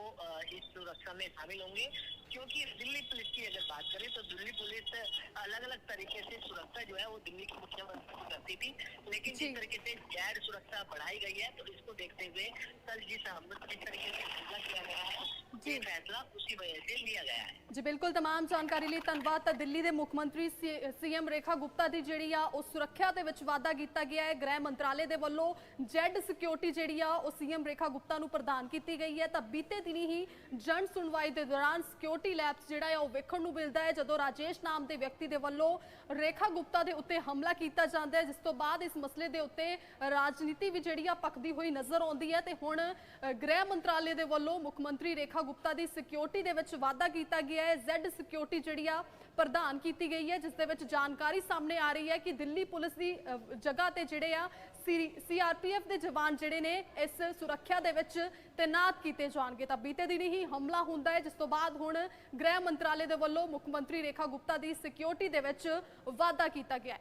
इस सुरक्षा में शामिल होंगे। क्योंकि दिल्ली पुलिस की अगर बात करें तो दिल्ली पुलिस अलग अलग तरीके से सुरक्षा जो है वो दिल्ली की मुख्यमंत्री की करती थी लेकिन जिस तरीके से गैर सुरक्षा बढ़ाई गई है तो इसको देखते हुए कल जिस हम जिस तरीके से हमला किया गया है। ये फैसला उसी वजह से लिया गया है ਜੀ ਬਿਲਕੁਲ तमाम ਜਾਣਕਾਰੀ ਲਈ ਧੰਨਵਾਦ ਤਾਂ ਦਿੱਲੀ ਦੇ ਮੁੱਖ ਮੰਤਰੀ ਸੀਐਮ ਰੇਖਾ ਗੁਪਤਾ ਦੀ ਜਿਹੜੀ ਆ ਉਹ ਸੁਰੱਖਿਆ ਦੇ ਵਿੱਚ ਵਾਅਦਾ ਕੀਤਾ ਗਿਆ ਹੈ ਗ੍ਰਹਿ ਮੰਤਰਾਲੇ ਦੇ ਵੱਲੋਂ ਜੈਡ ਸਿਕਿਉਰਿਟੀ ਜਿਹੜੀ ਆ ਉਹ ਸੀਐਮ ਰੇਖਾ ਗੁਪਤਾ ਨੂੰ ਪ੍ਰਦਾਨ ਕੀਤੀ ਗਈ ਹੈ ਤਾਂ ਬੀਤੇ ਦਿਨੀ ਹੀ ਜਨ ਸੁਣਵਾਈ ਦੇ ਦੌਰਾਨ ਸਿਕਿਉਰਿਟੀ ਲੈਬਸ ਜਿਹੜਾ ਆ ਉਹ ਵੇਖਣ ਨੂੰ ਮਿਲਦਾ ਹੈ ਜਦੋਂ ਰਾਜੇਸ਼ ਨਾਮ ਦੇ ਵਿਅਕਤੀ ਦੇ ਵੱਲੋਂ ਰੇਖਾ ਗੁਪਤਾ ਦੇ ਉੱਤੇ ਹਮਲਾ ਕੀਤਾ ਜਾਂਦਾ ਹੈ ਜਿਸ ਤੋਂ ਬਾਅਦ ਇਸ ਮਸਲੇ ਦੇ ਉੱਤੇ ਰਾਜਨੀਤੀ ਵੀ ਜਿਹੜੀ ਆ ਪੱਕਦੀ ਹੋਈ ਨਜ਼ਰ ਆਉਂਦੀ ਹੈ ਤੇ ਹੁਣ ਅ, ਗ੍ਰਹਿ ਮੰਤਰਾਲੇ ਦੇ ਵੱਲੋਂ ਮੁੱਖ ਮੰਤਰੀ ਰੇਖਾ ਗੁਪਤਾ ਦੀ ਸਿਕਿਉਰਿਟੀ ਦੇ ਵਿੱਚ ਵਾਅਦਾ ਕੀਤਾ ਗਿਆ ਹੈ। ਜ਼ੈਡ ਸਿਕਿਉਰਿਟੀ ਜਿਹੜੀ ਆ, ਪ੍ਰਦਾਨ ਕੀਤੀ ਗਈ ਹੈ, ਜਿਸ ਦੇ ਵਿੱਚ ਜਾਣਕਾਰੀ ਸਾਹਮਣੇ ਆ ਰਹੀ ਹੈ ਕਿ ਦਿੱਲੀ ਪੁਲਿਸ ਦੀ ਜਗ੍ਹਾ ਤੇ ਜਿਹੜੇ ਆ ਸੀਆਰਪੀਐਫ ਦੇ ਜਵਾਨ ਜਿਹੜੇ ਨੇ, ਇਸ ਸੁਰੱਖਿਆ ਦੇ ਵਿੱਚ ਤੈਨਾਤ ਕੀਤੇ ਜਾਣਗੇ। ਤਾਂ ਬੀਤੇ ਦਿਨ ਹੀ ਹਮਲਾ ਹੁੰਦਾ ਹੈ, ਜਿਸ ਤੋਂ ਬਾਅਦ ਹੁਣ ਗ੍ਰਹਿ ਮੰਤਰਾਲੇ ਦੇ ਵੱਲੋਂ ਮੁੱਖ ਮੰਤਰੀ ਰੇਖਾ ਗੁਪਤਾ ਦੀ ਸਿਕਿਉਰਿਟੀ ਦੇ ਵਿੱਚ ਵਾਧਾ ਕੀਤਾ ਗਿਆ ਹੈ।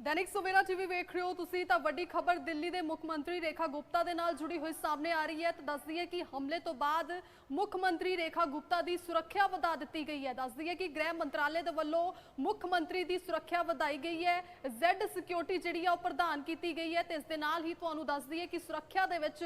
ਦੈਨਿਕ ਸਵੇਰਾ ਟੀਵੀ ਵੇਖ ਰਹੇ ਹੋ ਤੁਸੀਂ ਤਾਂ ਵੱਡੀ ਖਬਰ ਦਿੱਲੀ ਦੇ ਮੁੱਖ ਮੰਤਰੀ ਰੇਖਾ ਗੁਪਤਾ ਦੇ ਨਾਲ ਜੁੜੀ ਹੋਈ ਸਾਹਮਣੇ ਆ ਰਹੀ ਹੈ ਤਾਂ ਦੱਸਦੀ ਹੈ ਕਿ ਹਮਲੇ ਤੋਂ ਬਾਅਦ ਮੁੱਖ ਮੰਤਰੀ ਰੇਖਾ ਗੁਪਤਾ ਦੀ ਸੁਰੱਖਿਆ ਵਧਾ ਦਿੱਤੀ ਗਈ ਹੈ। ਦੱਸਦੀ ਹੈ ਕਿ ਗ੍ਰਹਿ ਮੰਤਰਾਲੇ ਦੇ ਵੱਲੋਂ ਮੁੱਖ ਮੰਤਰੀ ਦੀ ਸੁਰੱਖਿਆ ਵਧਾਈ ਗਈ ਹੈ। ਜ਼ੈਡ ਸਿਕਿਉਰਿਟੀ ਜਿਹੜੀ ਆ ਉਹ ਪ੍ਰਦਾਨ ਕੀਤੀ ਗਈ ਹੈ ਤੇ ਇਸ ਦੇ ਨਾਲ ਹੀ ਤੁਹਾਨੂੰ ਦੱਸਦੀ ਹੈ ਕਿ ਸੁਰੱਖਿਆ ਦੇ ਵਿੱਚ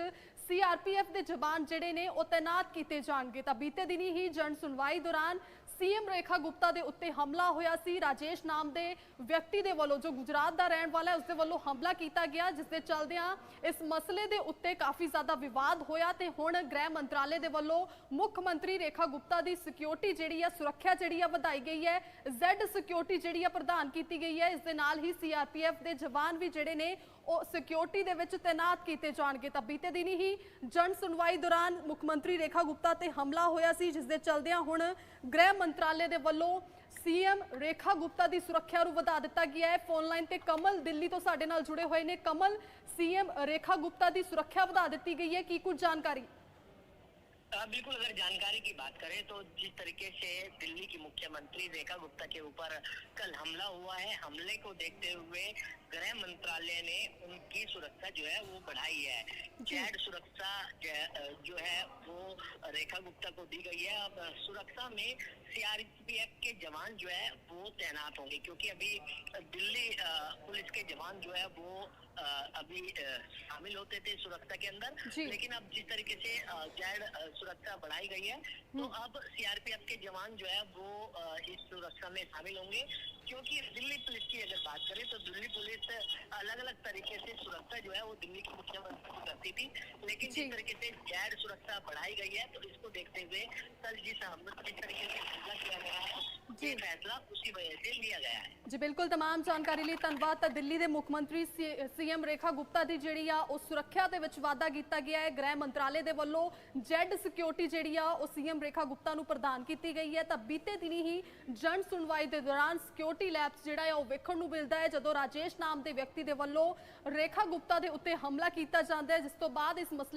ਸੀਆਰਪੀਐਫ ਦੇ ਜਵਾਨ ਜਿਹੜੇ ਨੇ ਉਹ ਤੈਨਾਤ ਕੀਤੇ ਜਾਣਗੇ। ਤਾਂ ਬੀਤੇ ਦਿਨੀ ਹੀ ਜਨ ਸੁਣਵਾਈ ਦੌਰਾਨ ਸੀਐਮ ਰੇਖਾ ਗੁਪਤਾ ਦੇ ਉੱਤੇ ਹਮਲਾ ਹੋਇਆ ਸੀ। ਰਾਜੇਸ਼ ਨਾਮ ਦੇ ਵਿਅਕਤੀ ਦੇ ਵੱਲੋਂ ਜੋ ਗੁਜਰਾਤ ਦਾ ਰਹਿਣ ਵਾਲਾ ਹੈ ਉਸ ਦੇ ਵੱਲੋਂ ਹਮਲਾ ਕੀਤਾ ਗਿਆ, ਜਿਸ ਦੇ ਚਲਦਿਆਂ ਇਸ ਮਸਲੇ ਦੇ ਉੱਤੇ ਕਾਫੀ ਜ਼ਿਆਦਾ ਵਿਵਾਦ ਹੋਇਆ ਤੇ ਹੁਣ ਗ੍ਰਹਿ ਮੰਤਰਾਲੇ ਦੇ ਵੱਲੋਂ ਮੁੱਖ ਮੰਤਰੀ ਰੇਖਾ ਗੁਪਤਾ ਦੀ ਸਿਕਿਉਰਿਟੀ ਜਿਹੜੀ ਹੈ, ਸੁਰੱਖਿਆ ਜਿਹੜੀ ਹੈ ਵਧਾਈ ਗਈ ਹੈ। ਜ਼ੈਡ ਸਿਕਿਉਰਿਟੀ ਜਿਹੜੀ ਹੈ ਪ੍ਰਦਾਨ ਕੀਤੀ ਗਈ ਹੈ। ਇਸ ਦੇ ਨਾਲ ਹੀ ਸੀਆਰਪੀਐਫ ਦੇ ਜਵਾਨ ਵੀ ਜਿਹੜੇ ਨੇ ਉਹ ਸਿਕਿਉਰਿਟੀ ਦੇ ਵਿੱਚ ਤੈਨਾਤ ਕੀਤੇ ਜਾਣਗੇ। ਤਾਂ ਬੀਤੇ ਦਿਨ ਹੀ ਜਨ ਸੁਣਵਾਈ ਦੌਰਾਨ ਮੁੱਖ ਮੰਤਰੀ ਰੇਖਾ ਗੁਪਤਾ ਤੇ ਹਮਲਾ ਹੋਇਆ ਸੀ, ਜਿਸ ਦੇ ਚਲਦਿਆਂ ਹੁਣ ਗ੍ਰਹਿ ਮੰਤਰਾਲੇ ਦੇ ਵੱਲੋਂ ਸੀਐਮ ਰੇਖਾ ਗੁਪਤਾ ਦੀ ਸੁਰੱਖਿਆ ਨੂੰ ਵਧਾ ਦਿੱਤਾ ਗਿਆ ਹੈ। ਫੋਨ ਲਾਈਨ ਤੇ ਕਮਲ ਦਿੱਲੀ ਤੋਂ ਸਾਡੇ ਨਾਲ ਜੁੜੇ ਹੋਏ ਨੇ। ਕਮਲ, ਸੀਐਮ ਰੇਖਾ ਗੁਪਤਾ ਦੀ ਸੁਰੱਖਿਆ ਵਧਾ ਦਿੱਤੀ ਗਈ ਹੈ। ਕੀ ਕੁਝ ਜਾਣਕਾਰੀ? बिल्कुल अगर जानकारी की बात करें तो जिस तरीके से दिल्ली की मुख्यमंत्री रेखा गुप्ता के ऊपर कल हमला हुआ है हमले को देखते हुए गृह मंत्रालय ने उनकी सुरक्षा जो है वो बढ़ाई है। जैड सुरक्षा जो है वो रेखा गुप्ता को दी गई है। अब सुरक्षा में सीआरपीएफ के जवान जो है वो तैनात होंगे क्योंकि अभी दिल्ली पुलिस के जवान जो है वो अभी शामिल होते थे सुरक्षा के अंदर। लेकिन अब जिस तरीके से गैर सुरक्षा बढ़ाई गई है तो हम्म। अब सीआरपीएफ के जवान जो है वो इस सुरक्षा में शामिल होंगे। क्योंकि दिल्ली पुलिस की अगर बात करें तो दिल्ली पुलिस अलग अलग तरीके से सुरक्षा जो है वो दिल्ली के मुख्यमंत्री करती थी। लेकिन जिस तरीके से गैर सुरक्षा बढ़ाई गई है तो इसको देखते हुए कल जिस जिस तरीके से हमला किया गया है फैसला उसी वजह से लिया गया है। जी बिल्कुल तमाम जानकारी लिए धनबाद दिल्ली के मुख्यमंत्री ਸੀਐਮ ਰੇਖਾ ਗੁਪਤਾ ਦੀ ਜਿਹੜੀ ਆ, ਉਹ ਸੁਰੱਖਿਆ ਦੇ ਵਿੱਚ ਵਾਅਦਾ ਕੀਤਾ ਗਿਆ ਹੈ। ਗ੍ਰਹਿ ਮੰਤਰਾਲੇ ਦੇ ਵੱਲੋਂ ਜੈਡ ਸਿਕਿਉਰਿਟੀ ਜਿਹੜੀ ਆ, ਉਹ ਸੀਐਮ ਰੇਖਾ ਗੁਪਤਾ ਨੂੰ ਪ੍ਰਦਾਨ ਕੀਤੀ ਗਈ ਹੈ। ਤਾਂ ਬੀਤੇ ਦਿਨੀ ਹੀ ਜਨ ਸੁਣਵਾਈ ਦੇ ਦੌਰਾਨ ਸਿਕਿਉਰਿਟੀ ਲੈਬਸ ਜਿਹੜਾ ਆ, ਉਹ ਵੇਖਣ ਨੂੰ ਮਿਲਦਾ ਹੈ, ਜਦੋਂ ਰਾਜੇਸ਼ ਨਾਮ ਦੇ ਵਿਅਕਤੀ ਦੇ ਵੱਲੋਂ ਰੇਖਾ ਗੁਪਤਾ ਦੇ ਉੱਤੇ ਹਮਲਾ ਕੀਤਾ ਜਾਂਦਾ ਹੈ, ਜਿਸ ਤੋਂ ਬਾਅਦ ਇਸ ਮਸਲੇ